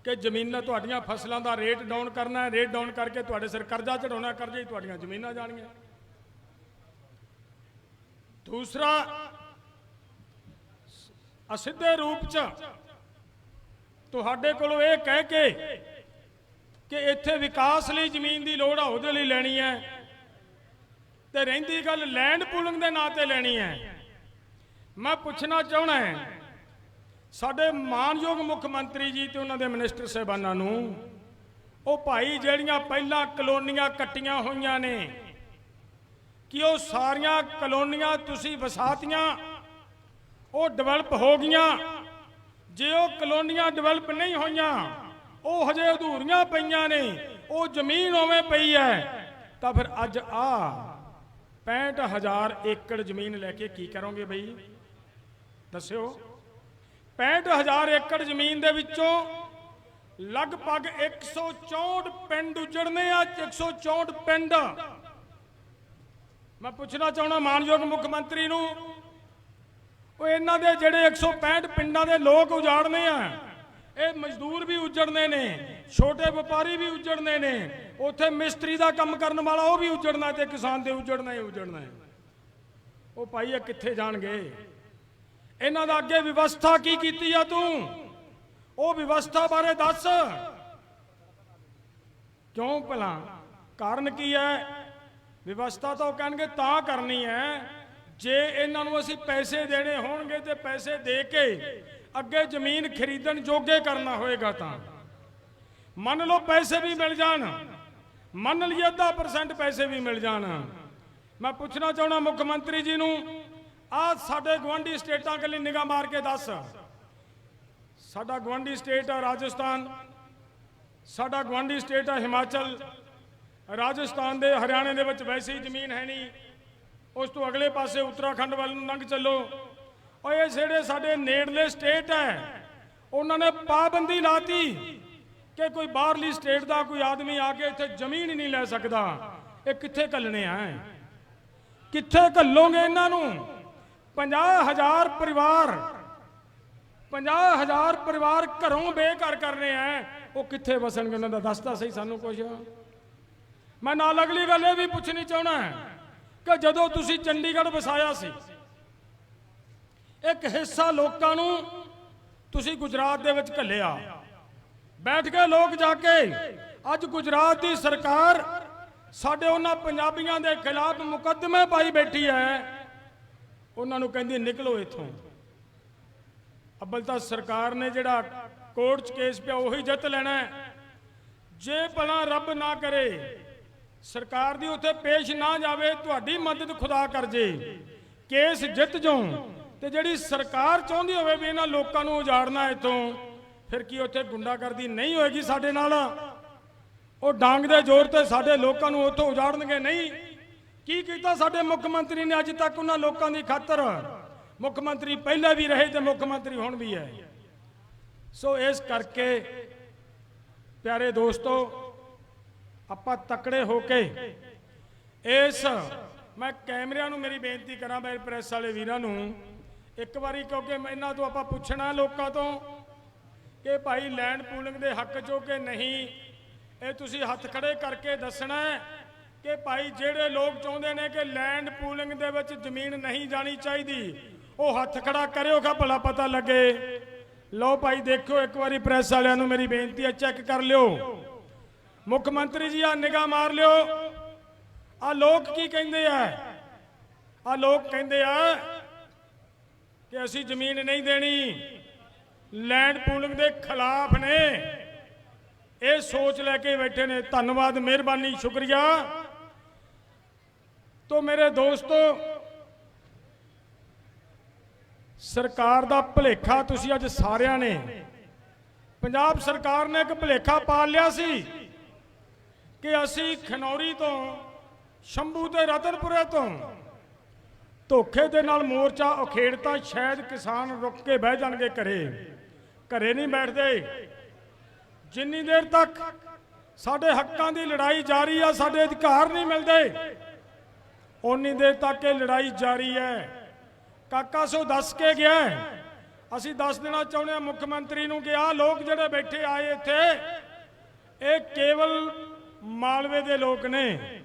ਕਿ ਜ਼ਮੀਨਾਂ ਤੁਹਾਡੀਆਂ ਫਸਲਾਂ ਦਾ ਰੇਟ ਡਾਊਨ ਕਰਨਾ ਹੈ, ਰੇਟ ਡਾਊਨ ਕਰਕੇ ਤੁਹਾਡੇ ਸਿਰ ਕਰਜ਼ਾ ਚੜਾਉਣਾ ਕਰਜ਼ੇ ਹੀ ਤੁਹਾਡੀਆਂ ਜ਼ਮੀਨਾਂ ਜਾਣੀਆਂ ਦੂਸਰਾ ਅਸਿੱਧੇ ਰੂਪ ਚ ਤੁਹਾਡੇ ਕੋਲੋਂ ਇਹ ਕਹਿ ਕੇ ਕਿ ਇੱਥੇ ਵਿਕਾਸ ਲਈ ਜ਼ਮੀਨ ਦੀ ਲੋੜ ਆ, ਉਹਦੇ ਲਈ ਲੈਣੀ ਹੈ। ਤੇ ਰਹਿੰਦੀ ਗੱਲ ਲੈਂਡ ਪੂਲਿੰਗ ਦੇ ਨਾਂ ਤੇ ਲੈਣੀ ਹੈ। ਮੈਂ ਪੁੱਛਣਾ ਚਾਹਣਾ ਹੈ, ਸਾਡੇ ਮਾਨਯੋਗ ਮੁੱਖ ਮੰਤਰੀ ਜੀ ਤੇ ਉਹਨਾਂ ਦੇ ਮਿਨਿਸਟਰ ਸਾਹਿਬਾਨਾਂ ਨੂੰ, ਉਹ ਭਾਈ ਜਿਹੜੀਆਂ ਪਹਿਲਾਂ ਕਲੋਨੀਆਂ ਕੱਟੀਆਂ ਹੋਈਆਂ ਨੇ, ਕਿ ਉਹ ਸਾਰੀਆਂ ਕਲੋਨੀਆਂ ਤੁਸੀਂ ਵਸਾਤੀਆਂ, ਉਹ ਡਿਵੈਲਪ ਹੋ ਗਈਆਂ ਜੇ ਉਹ ਕਲੋਨੀਆਂ ਡਿਵੈਲਪ ਨਹੀਂ ਹੋਈਆਂ, ਉਹ ਹਜੇ ਅਧੂਰੀਆਂ ਪਈਆਂ ਨੇ, ਉਹ ਜ਼ਮੀਨ ਉਵੇਂ ਪਈ ਹੈ, ਤਾਂ ਫਿਰ ਅੱਜ ਆ 65000 ਏਕੜ ਜ਼ਮੀਨ ਲੈ ਕੇ ਕੀ ਕਰੋਗੇ ਬਈ? ਦੱਸਿਓ। 65000 ਏਕੜ ਜ਼ਮੀਨ ਦੇ ਵਿੱਚੋਂ ਲਗਭਗ 164 ਪਿੰਡ ਉਜੜਨੇ ਆ 164 ਪਿੰਡ। ਮੈਂ ਪੁੱਛਣਾ ਚਾਹਣਾ ਮਾਨਯੋਗ ਮੁੱਖ ਮੰਤਰੀ ਨੂੰ ਉਹ ਇਹਨਾਂ ਦੇ ਜਿਹੜੇ 165 ਪਿੰਡਾਂ ਦੇ ਲੋਕ ਉਜਾੜਨੇ ਆ, ਇਹ ਮਜ਼ਦੂਰ ਵੀ ਉਜੜਨੇ ਨੇ, ਛੋਟੇ ਵਪਾਰੀ ਵੀ ਉਜੜਨੇ ਨੇ, ਉੱਥੇ ਮਿਸਤਰੀ ਦਾ ਕੰਮ ਕਰਨ ਵਾਲਾ ਉਹ ਵੀ ਉਜੜਨਾ ਤੇ ਕਿਸਾਨ ਦੇ ਉਜੜਨਾ ਹੀ ਉਜੜਨਾ ਉਹ ਭਾਈ, ਇਹ ਕਿੱਥੇ ਜਾਣਗੇ? ਇਹਨਾਂ ਦਾ ਅੱਗੇ ਵਿਵਸਥਾ ਕੀ ਕੀਤੀ ਆ ਤੂੰ? ਉਹ ਵਿਵਸਥਾ ਬਾਰੇ ਦੱਸ। ਕਿਉਂ ਭਲਾ? ਕਾਰਨ ਕੀ ਹੈ? ਵਿਵਸਥਾ ਤਾਂ ਉਹ ਕਹਿਣਗੇ, ਤਾਂ ਕਰਨੀ ਹੈ। ਜੇ ਇਹਨਾਂ ਨੂੰ ਅਸੀਂ ਪੈਸੇ ਦੇਣੇ ਹੋਣਗੇ ਤੇ ਪੈਸੇ ਦੇ ਕੇ ਅੱਗੇ ਜ਼ਮੀਨ ਖਰੀਦਣ ਜੋਗੇ ਕਰਨਾ ਹੋਏਗਾ ਤਾਂ। ਮੰਨ ਲਓ ਪੈਸੇ ਵੀ ਮਿਲ ਜਾਣ। ਮੰਨ ਲਈਏ ਅੱਧਾ ਪਰਸੈਂਟ ਪੈਸੇ ਵੀ ਮਿਲ ਜਾਣ। ਮੈਂ ਪੁੱਛਣਾ ਚਾਹਣਾ ਮੁੱਖ ਮੰਤਰੀ ਜੀ ਨੂੰ, ਆ ਸਾਡੇ ਗਵਾਂਢੀ ਸਟੇਟਾਂ ਕੱਲੀ ਨਿਗਾਹ ਮਾਰ ਕੇ ਦੱਸ। ਸਾਡਾ ਗਵਾਂਢੀ ਸਟੇਟ ਆ ਰਾਜਸਥਾਨ, ਸਾਡਾ ਗਵਾਂਢੀ ਸਟੇਟ ਆ ਹਿਮਾਚਲ। ਰਾਜਸਥਾਨ ਦੇ ਹਰਿਆਣੇ ਦੇ ਵਿੱਚ ਵੈਸੇ ਹੀ ਜ਼ਮੀਨ ਹੈ ਨਹੀਂ। ਉਸ ਤੋਂ ਅਗਲੇ ਪਾਸੇ ਉੱਤਰਾਖੰਡ ਵੱਲ ਨੂੰ ਲੰਘ ਚੱਲੋ। ਔਰ ਇਹ ਜਿਹੜੇ ਸਾਡੇ ਨੇੜਲੇ ਸਟੇਟ ਹੈ, ਉਹਨਾਂ ਨੇ ਪਾਬੰਦੀ ਲਾਤੀ ਕਿ ਕੋਈ ਬਾਹਰਲੀ ਸਟੇਟ ਦਾ ਕੋਈ ਆਦਮੀ ਆ ਕੇ ਇੱਥੇ ਜ਼ਮੀਨ ਹੀ ਨਹੀਂ ਲੈ ਸਕਦਾ। ਇਹ ਕਿੱਥੇ ਕੱਲਣੇ ਆ ਕਿੱਥੇ ਘੱਲੋਗੇ ਇਹਨਾਂ ਨੂੰ? 50000 ਪਰਿਵਾਰ 50000 ਪਰਿਵਾਰ ਘਰੋਂ ਬੇਘਰ ਕਰਨੇ ਆ। ਉਹ ਕਿੱਥੇ ਵਸਣਗੇ? ਉਹਨਾਂ ਦਾ ਦੱਸਦਾ ਸਹੀ ਸਾਨੂੰ ਕੁਝ ਮੈਂ ਨਾਲ ਅਗਲੀ ਗੱਲ ਇਹ ਵੀ ਪੁੱਛਣੀ ਚਾਹਣਾ ਕਿ ਜਦੋਂ ਤੁਸੀਂ ਚੰਡੀਗੜ੍ਹ ਵਸਾਇਆ ਸੀ, ਇੱਕ ਹਿੱਸਾ ਲੋਕਾਂ ਨੂੰ ਤੁਸੀਂ ਗੁਜਰਾਤ ਦੇ ਵਿੱਚ ਘੱਲਿਆ। ਬੈਠ ਕੇ ਲੋਕ ਜਾ ਕੇ, ਅੱਜ ਗੁਜਰਾਤ ਦੀ ਸਰਕਾਰ ਸਾਡੇ ਉਹਨਾਂ ਪੰਜਾਬੀਆਂ ਦੇ ਖਿਲਾਫ ਮੁਕੱਦਮੇ ਪਾਈ ਬੈਠੀ ਹੈ। ਉਹਨਾਂ ਨੂੰ ਕਹਿੰਦੀ, ਨਿਕਲੋ ਇੱਥੋਂ। ਅੱਬਲ ਤਾਂ ਸਰਕਾਰ ਨੇ ਜਿਹੜਾ ਕੋਰਟ 'ਚ ਕੇਸ ਪਿਆ, ਉਹੀ ਜਿੱਤ ਲੈਣਾ ਜੇ ਭਲਾ ਰੱਬ ਨਾ ਕਰੇ ਸਰਕਾਰ ਦੀ ਉੱਥੇ ਪੇਸ਼ ਨਾ ਜਾਵੇ, ਤੁਹਾਡੀ ਮਦਦ ਖੁਦਾ ਕਰ ਜੇ। ਕੇਸ ਜਿੱਤ ਜਾਉ ਤੇ ਜਿਹੜੀ ਸਰਕਾਰ ਚਾਹੁੰਦੀ ਹੋਵੇ ਵੀ ਇਹਨਾਂ ਲੋਕਾਂ ਨੂੰ ਉਜਾੜਨਾ ਇੱਥੋਂ, ਫਿਰ ਕੀ ਉੱਥੇ ਗੁੰਡਾਗਰਦੀ ਨਹੀਂ ਹੋਏਗੀ ਸਾਡੇ ਨਾਲ? ਉਹ ਡਾਂਗ ਦੇ ਜ਼ੋਰ ਤੇ ਸਾਡੇ ਲੋਕਾਂ ਨੂੰ ਉੱਥੋਂ ਉਜਾੜਨਗੇ ਨਹੀਂ। ਕੀ ਕੀਤਾ ਸਾਡੇ ਮੁੱਖ ਮੰਤਰੀ ਨੇ ਅੱਜ ਤੱਕ ਉਹਨਾਂ ਲੋਕਾਂ ਦੀ ਖਾਤਰ? ਮੁੱਖ ਮੰਤਰੀ ਪਹਿਲਾਂ ਵੀ ਰਹੇ ਤੇ ਮੁੱਖ ਮੰਤਰੀ ਹੁਣ ਵੀ ਹੈ। ਸੋ ਇਸ ਕਰਕੇ, ਪਿਆਰੇ ਦੋਸਤੋ ਆਪਾਂ ਤਕੜੇ ਹੋ ਕੇ ਇਸ ਮੈਂ ਕੈਮਰਿਆਂ ਨੂੰ ਮੇਰੀ ਬੇਨਤੀ ਕਰਾਂ ਮੇਰੇ ਪ੍ਰੈਸ ਵਾਲੇ ਵੀਰਾਂ ਨੂੰ, ਇੱਕ ਵਾਰੀ ਕਿਉਂਕਿ ਇਹਨਾਂ ਤੋਂ ਆਪਾਂ ਪੁੱਛਣਾ ਲੋਕਾਂ ਤੋਂ ਕਿ ਭਾਈ ਲੈਂਡ ਪੂਲਿੰਗ ਦੇ ਹੱਕ ਚੋਂ ਕਿ ਨਹੀਂ, ਇਹ ਤੁਸੀਂ ਹੱਥ ਖੜੇ ਕਰਕੇ ਦੱਸਣਾ ਕਿ ਭਾਈ ਜਿਹੜੇ ਲੋਕ ਚਾਹੁੰਦੇ ਨੇ ਕਿ ਲੈਂਡ ਪੂਲਿੰਗ ਦੇ ਵਿੱਚ ਜ਼ਮੀਨ ਨਹੀਂ ਜਾਣੀ ਚਾਹੀਦੀ, ਉਹ ਹੱਥ ਖੜਾ ਕਰਿਓ ਕਿ ਭਲਾ ਪਤਾ ਲੱਗੇ। ਲਓ ਭਾਈ ਦੇਖੋ ਇੱਕ ਵਾਰੀ ਪ੍ਰੈਸ ਵਾਲਿਆਂ ਨੂੰ ਮੇਰੀ ਬੇਨਤੀ ਹੈ, ਚੈੱਕ ਕਰ ਲਿਓ। ਮੁੱਖ ਮੰਤਰੀ ਜੀ ਆ ਨਿਗਾਹ ਮਾਰ ਲਿਓ। ਆ ਲੋਕ ਕੀ ਕਹਿੰਦੇ ਆ? ਆ ਲੋਕ ਕਹਿੰਦੇ ਆ ਕਿ ਅਸੀਂ ਜ਼ਮੀਨ ਨਹੀਂ ਦੇਣੀ। ਲੈਂਡ ਪੂਲਿੰਗ ਦੇ ਖਿਲਾਫ ਨੇ। ਇਹ ਸੋਚ ਲੈ ਕੇ ਬੈਠੇ ਨੇ। ਧੰਨਵਾਦ, ਮਿਹਰਬਾਨੀ, ਸ਼ੁਕਰੀਆ। ਤੋ ਮੇਰੇ ਦੋਸਤੋ, ਸਰਕਾਰ ਦਾ ਭਲੇਖਾ ਤੁਸੀਂ ਅੱਜ ਸਾਰਿਆਂ ਨੇ। ਪੰਜਾਬ ਸਰਕਾਰ ਨੇ ਇੱਕ ਭਲੇਖਾ ਪਾਲ ਲਿਆ ਸੀ। ਕਿ ਅਸੀਂ ਖਨੌਰੀ ਤੋਂ, ਸ਼ੰਭੂ ਤੇ ਰਤਨਪੁਰੇ ਤੋਂ ਧੋਖੇ ਦੇ ਨਾਲ ਮੋਰਚਾ ਉਖੇੜਤਾ ਸ਼ਾਇਦ ਕਿਸਾਨ ਰੁਕ ਕੇ ਬਹਿ ਜਾਣਗੇ ਘਰੇ। ਘਰੇ ਨਹੀਂ ਬੈਠਦੇ। ਜਿੰਨੀ ਦੇਰ ਤੱਕ ਸਾਡੇ ਹੱਕਾਂ ਦੀ ਲੜਾਈ ਜਾਰੀ ਆ, ਸਾਡੇ ਅਧਿਕਾਰ ਨਹੀਂ ਮਿਲਦੇ ਉਨੀ ਦੇਰ ਤੱਕ ਇਹ ਲੜਾਈ ਜਾਰੀ ਹੈ। ਕਾਕਾ ਸੋ ਦੱਸ ਕੇ ਗਿਆ ਅਸੀਂ ਦੱਸ ਦੇਣਾ ਚਾਹੁੰਦੇ ਹਾਂ, ਮੁੱਖ ਮੰਤਰੀ ਨੂੰ ਕਿ ਆਹ ਲੋਕ ਜਿਹੜੇ ਬੈਠੇ ਆਏ ਇੱਥੇ, ਇਹ ਕੇਵਲ ਮਾਲਵੇ ਦੇ ਲੋਕ ਨੇ,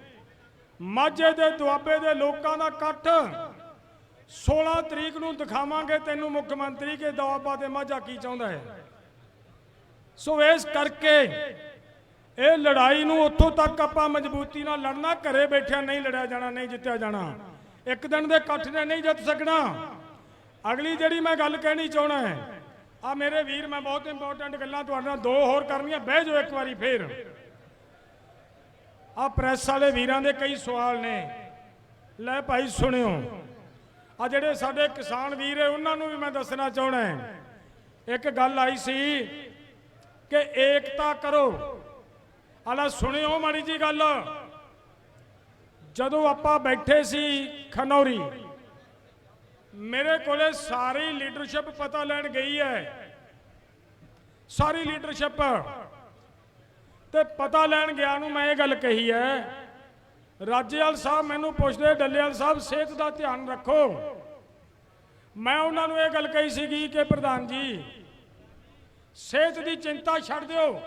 ਮਾਝੇ ਦੇ ਦੁਆਬੇ ਦੇ ਲੋਕਾਂ ਦਾ ਇਕੱਠ। 16 ਤਰੀਕ ਨੂੰ ਦਿਖਾਵਾਂਗੇ ਤੈਨੂੰ ਮੁੱਖ ਮੰਤਰੀ ਕਿ ਦੁਆਬਾ ਤੇ ਮਾਝਾ ਕੀ ਚਾਹੁੰਦਾ ਹੈ। ਸੋ ਇਸ ਕਰਕੇ ਇਹ ਲੜਾਈ ਨੂੰ ਉੱਥੋਂ ਤੱਕ ਆਪਾਂ ਮਜ਼ਬੂਤੀ ਨਾਲ ਲੜਨਾ, ਘਰੇ ਬੈਠਿਆਂ ਨਹੀਂ ਲੜਿਆ ਜਾਣਾ, ਨਹੀਂ ਜਿੱਤਿਆ ਜਾਣਾ। ਇੱਕ ਦਿਨ ਦੇ ਇਕੱਠ ਨੇ ਨਹੀਂ ਜਿੱਤ ਸਕਣਾ। ਅਗਲੀ ਜਿਹੜੀ ਮੈਂ ਗੱਲ ਕਹਿਣੀ ਚਾਹਣਾ ਹੈ ਆ ਮੇਰੇ ਵੀਰ, ਮੈਂ ਬਹੁਤ ਇੰਪੋਰਟੈਂਟ ਗੱਲਾਂ ਤੁਹਾਡੇ ਨਾਲ ਦੋ ਹੋਰ ਕਰਨੀਆਂ, ਬਹਿ ਜਾਓ ਇੱਕ ਵਾਰੀ ਫੇਰ। ਆ ਪ੍ਰੈਸ ਵਾਲੇ ਵੀਰਾਂ ਦੇ ਕਈ ਸਵਾਲ ਨੇ। ਲੈ ਭਾਈ ਸੁਣਿਓ, ਆ ਜਿਹੜੇ ਸਾਡੇ ਕਿਸਾਨ ਵੀਰ ਹੈ, ਉਹਨਾਂ ਨੂੰ ਵੀ ਮੈਂ ਦੱਸਣਾ ਚਾਹਣਾ ਹੈ। ਇੱਕ ਗੱਲ ਆਈ ਸੀ ਕਿ ਏਕਤਾ ਕਰੋ। ਆਲਾ ਸੁਣਿਓ ਮਾੜੀ ਜੀ ਗੱਲ। ਜਦੋਂ ਆਪਾਂ ਬੈਠੇ ਸੀ ਖਨੌਰੀ, ਮੇਰੇ ਕੋਲੇ ਸਾਰੀ ਲੀਡਰਸ਼ਿਪ ਪਤਾ ਲੈਣ ਗਈ ਹੈ। ਸਾਰੀ ਲੀਡਰਸ਼ਿਪ। ਤੇ ਪਤਾ ਲੈਣ ਗਿਆ ਨੂੰ ਮੈਂ ਇਹ ਗੱਲ ਕਹੀ ਹੈ। ਰਾਜੇਵਾਲ ਸਾਹਿਬ ਮੈਨੂੰ ਪੁੱਛਦੇ, ਡੱਲੇਵਾਲ ਸਾਹਿਬ, ਸਿਹਤ ਦਾ ਧਿਆਨ ਰੱਖੋ। ਮੈਂ ਉਹਨਾਂ ਨੂੰ ਇਹ ਗੱਲ ਕਹੀ ਸੀਗੀ ਕਿ ਪ੍ਰਧਾਨ ਜੀ, ਸਿਹਤ ਦੀ ਚਿੰਤਾ ਛੱਡ ਦਿਓ।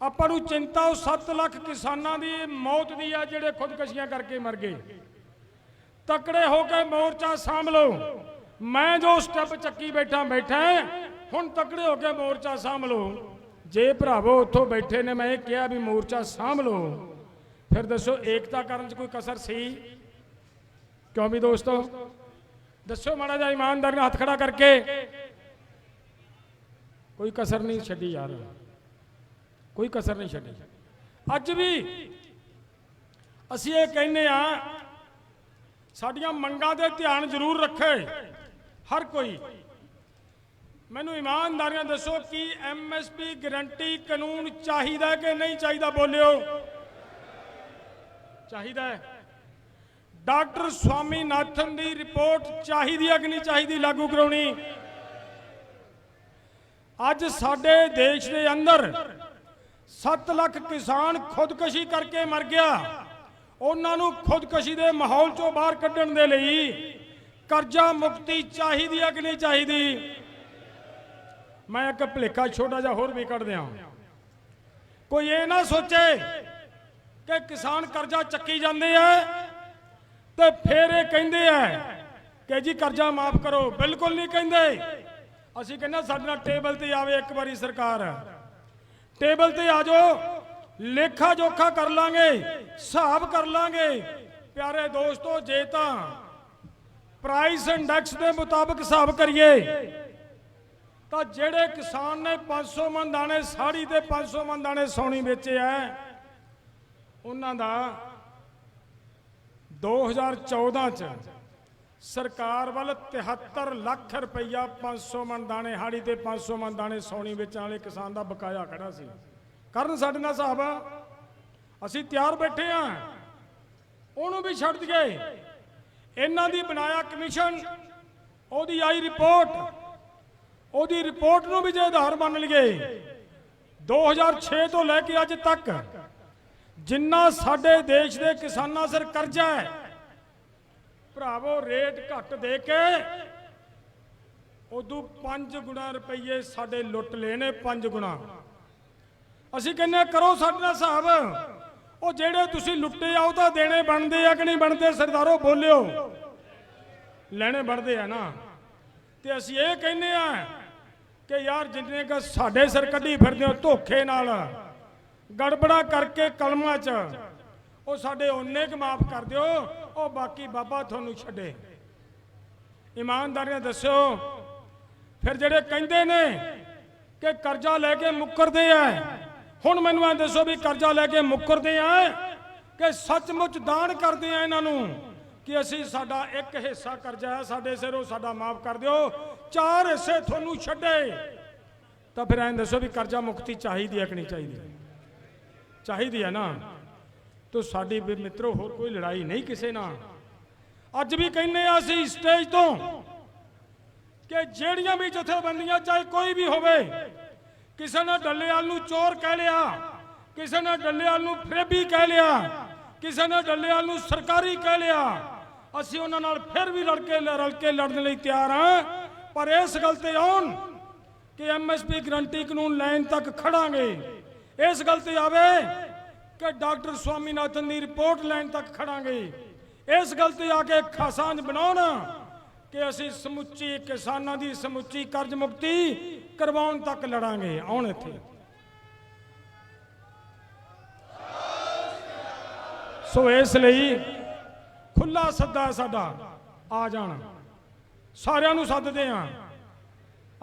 ਆਪਾਂ ਨੂੰ ਚਿੰਤਾ ਉਹ 7 ਲੱਖ ਕਿਸਾਨਾਂ ਦੀ ਮੌਤ ਦੀ ਆ ਜਿਹੜੇ ਖੁਦਕਸ਼ੀਆਂ ਕਰਕੇ ਮਰ ਗਏ। ਤਕੜੇ ਹੋ ਕੇ ਮੋਰਚਾ ਸਾਂਭ ਲਓ। ਮੈਂ ਜੋ ਸਟੈਪ ਚੱਕੀ ਬੈਠਾ ਬੈਠਾ, ਹੁਣ ਤਕੜੇ ਹੋ ਕੇ ਮੋਰਚਾ ਸਾਂਭ ਲਓ। ਜੇ ਭਰਾਵੋ ਉੱਥੋਂ ਬੈਠੇ ਨੇ, ਮੈਂ ਇਹ ਕਿਹਾ ਵੀ ਮੋਰਚਾ ਸਾਂਭ ਲਓ। ਫਿਰ ਦੱਸੋ, ਏਕਤਾ ਕਰਨ 'ਚ ਕੋਈ ਕਸਰ ਸੀ? ਕਿਉਂ ਵੀ ਦੋਸਤੋ? ਦੱਸੋ ਮਾੜਾ ਜਿਹਾ ਇਮਾਨਦਾਰ ਨਾਲ ਹੱਥ ਖੜਾ ਕਰਕੇ। ਕੋਈ ਕਸਰ ਨਹੀਂ ਛੱਡੀ ਯਾਰ। ਕੋਈ ਕਸਰ ਨਹੀਂ ਛੱਡੀ। ਅੱਜ ਵੀ ਅਸੀਂ ਇਹ ਕਹਿੰਦੇ ਆ ਸਾਡੀਆਂ ਮੰਗਾਂ ਤੇ ਧਿਆਨ ਜ਼ਰੂਰ ਰੱਖੇ। ਹਰ ਕੋਈ ਮੈਨੂੰ ਇਮਾਨਦਾਰੀਆਂ ਦੱਸੋ ਕਿ ਐਮਐਸਪੀ ਗਰੰਟੀ ਕਾਨੂੰਨ ਚਾਹੀਦਾ ਕਿ ਨਹੀਂ ਚਾਹੀਦਾ ਬੋਲਿਓ? ਚਾਹੀਦਾ ਹੈ। ਡਾਕਟਰ ਸਵਾਮੀਨਾਥਨ ਦੀ ਰਿਪੋਰਟ ਚਾਹੀਦੀ ਹੈ ਕਿ ਨਹੀਂ ਚਾਹੀਦੀ, ਲਾਗੂ ਕਰਾਉਣੀ? ਅੱਜ ਸਾਡੇ ਦੇਸ਼ ਦੇ ਅੰਦਰ 7 ਲੱਖ ਕਿਸਾਨ ਖੁਦਕਸ਼ੀ ਕਰਕੇ ਮਰ ਗਿਆ। ਉਹਨਾਂ ਨੂੰ ਖੁਦਕਸ਼ੀ ਦੇ ਮਾਹੌਲ ਚੋਂ ਬਾਹਰ ਕੱਢਣ ਦੇ ਲਈ ਕਰਜ਼ਾ ਮੁਕਤੀ ਚਾਹੀਦੀ ਹੈ ਕਿ ਨਹੀਂ ਚਾਹੀਦੀ? ਮੈਂ ਇੱਕ ਭਲੇਖਾ ਛੋਟਾ ਜਿਹਾ ਹੋਰ ਵੀ ਕੱਢ ਦਿਆਂ। ਕੋਈ ਇਹ ਨਾ ਸੋਚੇ ਕਿ ਕਿਸਾਨ ਕਰਜ਼ਾ ਚੱਕੀ ਜਾਂਦੇ ਆ ਤੇ ਫਿਰ ਇਹ ਕਹਿੰਦੇ ਆ ਕਿ ਜੀ ਕਰਜ਼ਾ ਮਾਫ ਕਰੋ। ਬਿਲਕੁਲ ਨਹੀਂ ਕਹਿੰਦੇ। ਅਸੀਂ ਕਹਿੰਦੇ ਸਾਡੇ ਨਾਲ ਟੇਬਲ ਤੇ ਆਵੇ ਇੱਕ ਵਾਰੀ ਸਰਕਾਰ। ਟੇਬਲ ਤੇ ਆ ਜਾਓ, ਲੇਖਾ ਜੋਖਾ ਕਰ ਲਾਂਗੇ, ਹਿਸਾਬ ਕਰ ਲਾਂਗੇ। ਪਿਆਰੇ ਦੋਸਤੋ, ਜੇ ਤਾਂ ਪ੍ਰਾਈਸ ਇੰਡੈਕਸ ਦੇ ਮੁਤਾਬਕ ਹਿਸਾਬ ਕਰੀਏ ਤਾਂ ਜਿਹੜੇ ਕਿਸਾਨ ਨੇ 500 ਮਨ ਦਾਣੇ, ਸਾੜੀ ਤੇ 500 ਮਨ ਦਾਣੇ ਸੌਣੀ ਵੇਚੇ ਆ ਉਹਨਾਂ ਦਾ 2014 ਚ ਸਰਕਾਰ ਵੱਲ 73 ਲੱਖ ਰੁਪਈਆ 500 ਮਨ ਦਾਣੇ, ਹਾੜੀ ਤੇ 500 ਮਨ ਦਾਣੇ ਸੌਣੀ ਵੇਚਣ ਵਾਲੇ ਕਿਸਾਨ ਦਾ ਬਕਾਇਆ ਖੜਾ ਸੀ। ਕਰਨ ਸਾਡੇ ਨਾਲ ਹਿਸਾਬ, ਅਸੀਂ ਤਿਆਰ ਬੈਠੇ ਆ, ਉਹਨੂੰ ਵੀ ਛੱਡ ਗਏ ਇਹਨਾਂ ਦੀ ਬਣਾਇਆ ਕਮਿਸ਼ਨ, ਉਹਦੀ ਆਈ ਰਿਪੋਰਟ। ਉਹਦੀ ਰਿਪੋਰਟ ਨੂੰ ਵੀ ਜੇ ਆਧਾਰ ਮੰਨ ਲਈਏ 2006 ਤੋਂ ਲੈ ਕੇ ਅੱਜ ਤੱਕ ਜਿੰਨਾ ਸਾਡੇ ਦੇਸ਼ ਦੇ ਕਿਸਾਨਾਂ ਸਿਰ ਕਰਜ਼ਾ ਹੈ, ਭਰਾਵੋ, ਰੇਟ ਘੱਟ ਦੇ ਕੇ ਉਦੋਂ 5 ਗੁਣਾ ਰੁਪਏ ਸਾਡੇ ਲੁੱਟ ਲੈਣੇ 5 ਗੁਣਾ। ਅਸੀਂ ਕਹਿੰਦੇ ਕਰੋ ਸਾਡੇ ਨਾਲ ਹਿਸਾਬ। ਉਹ ਜਿਹੜੇ ਤੁਸੀਂ ਲੁੱਟੇ ਆ, ਉਹ ਤਾਂ ਦੇਣੇ ਬਣਦੇ ਆ ਕਿ ਨਹੀਂ ਬਣਦੇ? ਸਰਦਾਰੋ, ਬੋਲਿਓ। ਲੈਣੇ ਬਣਦੇ ਆ ਨਾ। ਤੇ ਅਸੀਂ ਇਹ ਕਹਿੰਦੇ ਆ ਕਿ ਯਾਰ ਜਿੰਨੇ ਕ ਸਾਡੇ ਸਿਰ ਕੱਢੀ ਫਿਰਦੇ ਹੋ ਧੋਖੇ ਨਾਲ, ਗੜਬੜਾ ਕਰਕੇ ਕਲਮਾਂ 'ਚ, ਉਹ ਸਾਡੇ ਉਹਨੇ ਕ ਮਾਫ ਕਰ ਦਿਓ, ਉਹ ਬਾਕੀ ਬਾਬਾ ਤੁਹਾਨੂੰ ਛੱਡੇ। ਇਮਾਨਦਾਰੀ ਨਾਲ ਦੱਸਿਓ। ਫਿਰ ਜਿਹੜੇ ਕਹਿੰਦੇ ਨੇ ਕਿ ਕਰਜ਼ਾ ਲੈ ਕੇ ਮੁੱਕਰਦੇ ਆ, ਹੁਣ ਮੈਨੂੰ ਐ ਦੱਸੋ ਵੀ ਕਰਜ਼ਾ ਲੈ ਕੇ ਮੁੱਕਰਦੇ ਆ ਕਿ ਸੱਚਮੁੱਚ ਦਾਨ ਕਰਦੇ ਆ ਇਹਨਾਂ ਨੂੰ? ਕਿ ਅਸੀਂ ਸਾਡਾ ਇੱਕ ਹਿੱਸਾ ਕਰਜ਼ਾ ਹੈ, ਸਾਡੇ ਸਿਰੋਂ ਸਾਡਾ ਮਾਫ ਕਰ ਦਿਓ, ਚਾਰ ਹਿੱਸੇ ਤੁਹਾਨੂੰ ਛੱਡੇ। ਤਾਂ ਫਿਰ ਐਂ ਦੱਸੋ ਵੀ ਕਰਜ਼ਾ ਮੁਕਤੀ ਚਾਹੀਦੀ ਹੈ ਕਿ ਨਹੀਂ ਚਾਹੀਦੀ? ਚਾਹੀਦੀ ਹੈ ਨਾ। ਤੋ ਸਾਡੀ ਵੀ ਮਿੱਤਰੋ, ਹੋਰ ਕੋਈ ਲੜਾਈ ਨਹੀਂ ਕਿਸੇ ਨਾਲ। ਅੱਜ ਵੀ ਕਹਿੰਨੇ ਆ ਅਸੀਂ ਸਟੇਜ ਤੋਂ ਕਿ ਜਿਹੜੀਆਂ ਵੀ ਜਥੇਬੰਦੀਆਂ, ਚਾਹੇ ਕੋਈ ਵੀ ਹੋਵੇ, ਕਿਸੇ ਨੇ ਡੱਲੇਵਾਲ ਨੂੰ ਚੋਰ ਕਹਿ ਲਿਆ, ਕਿਸੇ ਨੇ ਡੱਲੇਵਾਲ ਨੂੰ ਫਰੇਬੀ ਕਹਿ ਲਿਆ, ਕਿਸੇ ਨੇ ਡੱਲੇਵਾਲ ਨੂੰ ਸਰਕਾਰੀ ਕਹਿ ਲਿਆ ਅਸੀਂ ਉਹਨਾਂ ਨਾਲ ਫਿਰ ਵੀ ਲੜ ਕੇ ਰਲ ਕੇ ਲੜਨ ਲਈ ਤਿਆਰ ਹਾਂ। ਪਰ ਇਸ ਗੱਲ ਤੇ ਆਉਣ ਕਿ ਐਮਐਸਪੀ ਗਰੰਟੀ ਕਾਨੂੰਨ ਲੈਣ ਤੱਕ ਖੜਾਂਗੇ। ਇਸ ਗੱਲ ਤੇ ਆਵੇ ਕਿ ਡਾਕਟਰ ਸਵਾਮੀਨਾਥਨ ਦੀ ਰਿਪੋਰਟ ਲੈਣ ਤੱਕ ਖੜਾਂਗੇ। ਇਸ ਗੱਲ ਤੇ ਆ ਕੇ ਖਾਸਾਂਝ ਬਣਾਉਣ ਕਿ ਅਸੀਂ ਸਮੁੱਚੀ ਕਿਸਾਨਾਂ ਦੀ ਸਮੁੱਚੀ ਕਰਜ਼ ਮੁਕਤੀ ਕਰਵਾਉਣ ਤੱਕ ਲੜਾਂਗੇ। ਆਉਣ ਇੱਥੇ। ਸੋ ਇਸ ਲਈ ਖੁੱਲਾ ਸੱਦਾ ਹੈ ਸਾਡਾ, ਆ ਜਾਣ। ਸਾਰਿਆਂ ਨੂੰ ਸੱਦਦੇ ਹਾਂ।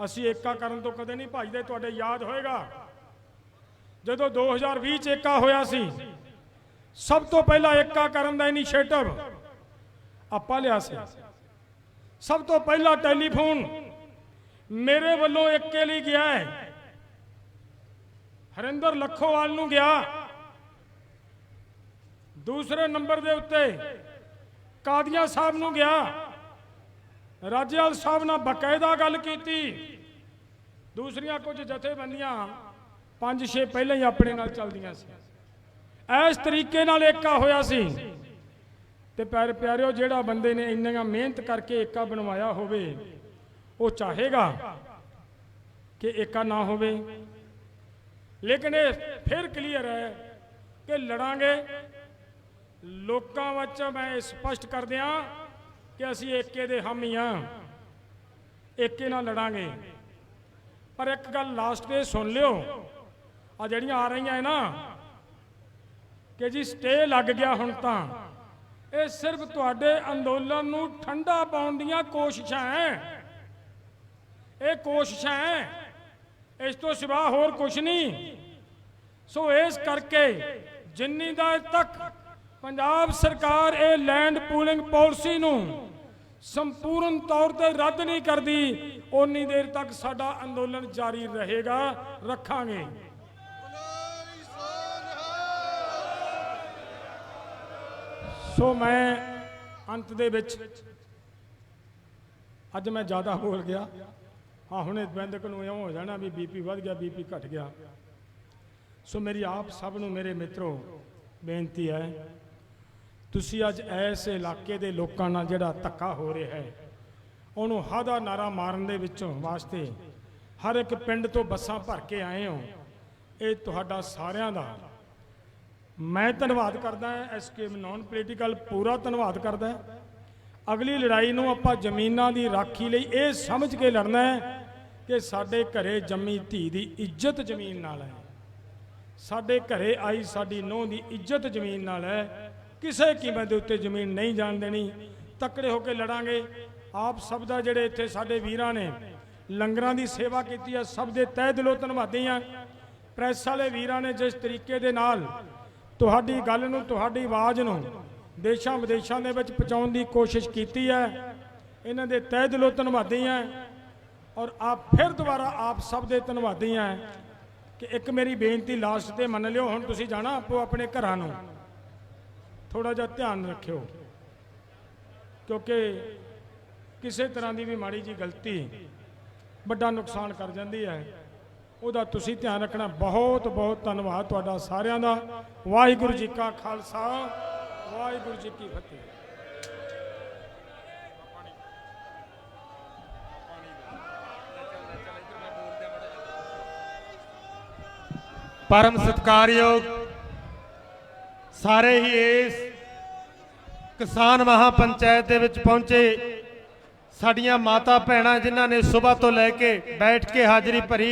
ਅਸੀਂ ਏਕਾ ਕਰਨ ਤੋਂ ਕਦੇ ਨਹੀਂ ਭੱਜਦੇ, ਤੁਹਾਡੇ ਯਾਦ ਹੋਏਗਾ। ਜਦੋਂ 2020 ਚ ਏਕਾ ਹੋਇਆ ਸੀ, ਸਭ ਤੋਂ ਪਹਿਲਾਂ ਏਕਾ ਕਰਨ ਦਾ ਇਨੀਸ਼ੀਏਟਿਵ ਆਪਾਂ ਲਿਆ ਸੀ। ਸਭ ਤੋਂ ਪਹਿਲਾਂ ਟੈਲੀਫੋਨ ਮੇਰੇ ਵੱਲੋਂ ਏਕੇ ਲਈ ਗਿਆ ਹੈ। ਹਰਿੰਦਰ ਲੱਖੋਵਾਲ ਨੂੰ ਗਿਆ। ਦੂਸਰੇ ਨੰਬਰ ਦੇ ਉੱਤੇ ਕਾਦੀਆਂ ਸਾਹਿਬ ਨੂੰ ਗਿਆ। ਰਾਜੇਵਾਲ ਸਾਹਿਬ ਨਾਲ ਬਕਾਇਦਾ ਗੱਲ ਕੀਤੀ। ਦੂਸਰੀਆਂ ਕੁਝ ਜਥੇਬੰਦੀਆਂ ਪੰਜ ਛੇ ਪਹਿਲਾਂ ਹੀ ਆਪਣੇ ਨਾਲ ਚੱਲਦੀਆਂ ਸੀ। ਇਸ ਤਰੀਕੇ ਨਾਲ ਏਕਾ ਹੋਇਆ ਸੀ। ਤੇ ਪਿਆਰੇ ਪਿਆਰਿਓ, ਜਿਹੜਾ ਬੰਦੇ ਨੇ ਇੰਨੀਆਂ ਮਿਹਨਤ ਕਰਕੇ ਏਕਾ ਬਣਵਾਇਆ ਹੋਵੇ, ਉਹ ਚਾਹੇਗਾ ਕਿ ਏਕਾ ਨਾ ਹੋਵੇ। ਲੇਕਿਨ ਇਹ ਫਿਰ ਕਲੀਅਰ ਹੈ ਕਿ ਲੜਾਂਗੇ ਲੋਕਾਂ ਵਿੱਚ ਮੈਂ ਇਹ ਸਪਸ਼ਟ ਕਰ ਦਿਆਂ ਕਿ ਅਸੀਂ ਏਕੇ ਦੇ ਹਾਮੀ ਹਾਂ ਏਕੇ ਨਾਲ ਲੜਾਂਗੇ। ਪਰ ਇੱਕ ਗੱਲ ਲਾਸਟ ਤੇ ਸੁਣ ਲਿਓ। ਆ ਜਿਹੜੀਆਂ ਆ ਰਹੀਆਂ ਹੈ ਨਾ, ਕਿ ਜੀ ਸਟੇ ਲੱਗ ਗਿਆ ਹੁਣ ਤਾਂ। ਇਹ ਸਿਰਫ ਤੁਹਾਡੇ ਅੰਦੋਲਨ ਨੂੰ ਠੰਡਾ ਪਾਉਣ ਦੀਆਂ ਕੋਸ਼ਿਸ਼ਾਂ ਹੈ ਇਹ ਕੋਸ਼ਿਸ਼ਾਂ ਹੈ ਇਸ ਤੋਂ ਸਿਵਾ ਹੋਰ ਕੁਝ ਨਹੀਂ। ਸੋ ਇਸ ਕਰਕੇ ਜਿੰਨੀ ਦਾ ਤੱਕ ਪੰਜਾਬ ਸਰਕਾਰ ਇਹ ਲੈਂਡ ਪੂਲਿੰਗ ਪਾਲਿਸੀ ਨੂੰ ਸੰਪੂਰਨ ਤੌਰ ਤੇ ਰੱਦ ਨਹੀਂ ਕਰਦੀ, ਓਨੀ ਦੇਰ ਤੱਕ ਸਾਡਾ ਅੰਦੋਲਨ ਜਾਰੀ ਰਹੇਗਾ, ਰੱਖਾਂਗੇ। ਸੋ ਮੈਂ ਅੰਤ ਦੇ ਵਿੱਚ ਅੱਜ ਮੈਂ ਜ਼ਿਆਦਾ ਬੋਲ ਗਿਆ। ਹਾਂ, ਹੁਣੇ ਬੰਦਕ ਨੂੰ ਇਉਂ ਹੋ ਜਾਣਾ ਵੀ ਬੀਪੀ ਵੱਧ ਗਿਆ, ਬੀਪੀ ਘਟ ਗਿਆ। ਸੋ ਮੇਰੀ ਆਪ ਸਭ ਨੂੰ ਮੇਰੇ ਮਿੱਤਰੋ, ਬੇਨਤੀ ਹੈ ਤੁਸੀਂ ਅੱਜ ਐਸੇ ਇਲਾਕੇ ਦੇ ਲੋਕਾਂ ਨਾਲ ਜਿਹੜਾ ਧੱਕਾ ਹੋ ਰਿਹਾ ਹੈ, ਉਹਨੂੰ ਹਾਦਾ ਨਾਰਾ ਮਾਰਨ ਦੇ ਵਿੱਚੋਂ ਵਾਸਤੇ ਹਰ ਇੱਕ ਪਿੰਡ ਤੋਂ ਬੱਸਾਂ ਭਰ ਕੇ ਆਏ ਹੋ। ਇਹ ਤੁਹਾਡਾ ਸਾਰਿਆਂ ਦਾ। ਮੈਂ ਧੰਨਵਾਦ ਕਰਦਾ ਹਾਂ ਐਸਕੇਐਮ ਨਾਨ ਪੋਲੀਟੀਕਲ ਪੂਰਾ ਧੰਨਵਾਦ ਕਰਦਾ ਅਗਲੀ ਲੜਾਈ ਨੂੰ ਆਪਾਂ ਜ਼ਮੀਨਾਂ ਦੀ ਰਾਖੀ ਲਈ ਇਹ ਸਮਝ ਕੇ ਲੜਨਾ ਹੈ ਕਿ ਸਾਡੇ ਘਰੇ ਜੰਮੀ ਧੀ ਦੀ ਇੱਜ਼ਤ ਜ਼ਮੀਨ ਨਾਲ ਹੈ। ਸਾਡੇ ਘਰੇ ਆਈ ਸਾਡੀ ਨੂੰਹ ਦੀ ਇੱਜ਼ਤ ਜ਼ਮੀਨ ਨਾਲ ਹੈ। ਕਿਸੇ ਕੀਮਤ ਦੇ ਉੱਤੇ ਜ਼ਮੀਨ ਨਹੀਂ ਜਾਣ ਦੇਣੀ, ਤਕੜੇ ਹੋ ਕੇ ਲੜਾਂਗੇ। ਆਪ ਸਭ ਦਾ ਜਿਹੜੇ ਇੱਥੇ ਸਾਡੇ ਵੀਰਾਂ ਨੇ, ਲੰਗਰਾਂ ਦੀ ਸੇਵਾ ਕੀਤੀ ਹੈ ਸਭ ਦੇ ਤਹਿ ਦਿਲੋਂ ਧੰਨਵਾਦੀ ਹਾਂ ਪ੍ਰੈਸ ਵਾਲੇ ਵੀਰਾਂ ਨੇ ਜਿਸ ਤਰੀਕੇ ਦੇ ਨਾਲ ਤੁਹਾਡੀ ਗੱਲ ਨੂੰ, ਤੁਹਾਡੀ ਆਵਾਜ਼ ਨੂੰ ਦੇਸ਼ਾਂ ਵਿਦੇਸ਼ਾਂ ਦੇ ਵਿੱਚ ਪਹੁੰਚਾਉਣ ਦੀ ਕੋਸ਼ਿਸ਼ ਕੀਤੀ ਹੈ, ਇਹਨਾਂ ਦੇ ਤਹਿ ਦਿਲੋਂ ਧੰਨਵਾਦੀ ਹਾਂ ਔਰ ਆਪ ਫਿਰ ਦੁਬਾਰਾ ਆਪ ਸਭ ਦੇ ਧੰਨਵਾਦੀ ਹਾਂ ਕਿ ਇੱਕ ਮੇਰੀ ਬੇਨਤੀ ਲਾਸਟ ਤੇ ਮੰਨ ਲਿਓ, ਹੁਣ ਤੁਸੀਂ ਜਾਣਾ ਆਪੋ ਆਪਣੇ ਘਰਾਂ ਨੂੰ। ਥੋੜਾ ਜਿਹਾ ਧਿਆਨ ਰੱਖਿਓ, ਕਿਉਂਕਿ ਕਿਸੇ ਤਰ੍ਹਾਂ ਦੀ ਵੀ ਮਾੜੀ ਜੀ ਗਲਤੀ ਵੱਡਾ ਨੁਕਸਾਨ ਕਰ ਜਾਂਦੀ ਹੈ। ਉਹਦਾ ਤੁਸੀਂ ਧਿਆਨ ਰੱਖਣਾ। ਬਹੁਤ ਬਹੁਤ ਧੰਨਵਾਦ ਤੁਹਾਡਾ ਸਾਰਿਆਂ ਦਾ। ਵਾਹਿਗੁਰੂ ਜੀ ਕਾ ਖਾਲਸਾ, ਵਾਹਿਗੁਰੂ ਜੀ ਕੀ ਫਤਿਹ। ਪਰਮ ਸਤਿਕਾਰਯੋਗ ਸਾਰੇ ਹੀ ਇਸ ਕਿਸਾਨ ਮਹਾਪੰਚਾਇਤ ਦੇ ਵਿੱਚ ਪਹੁੰਚੇ ਸਾਡੀਆਂ ਮਾਤਾ ਭੈਣਾਂ ਜਿਨ੍ਹਾਂ ਨੇ ਸਵੇਰ ਤੋਂ ਲੈ ਕੇ ਬੈਠ ਕੇ ਹਾਜ਼ਰੀ ਭਰੀ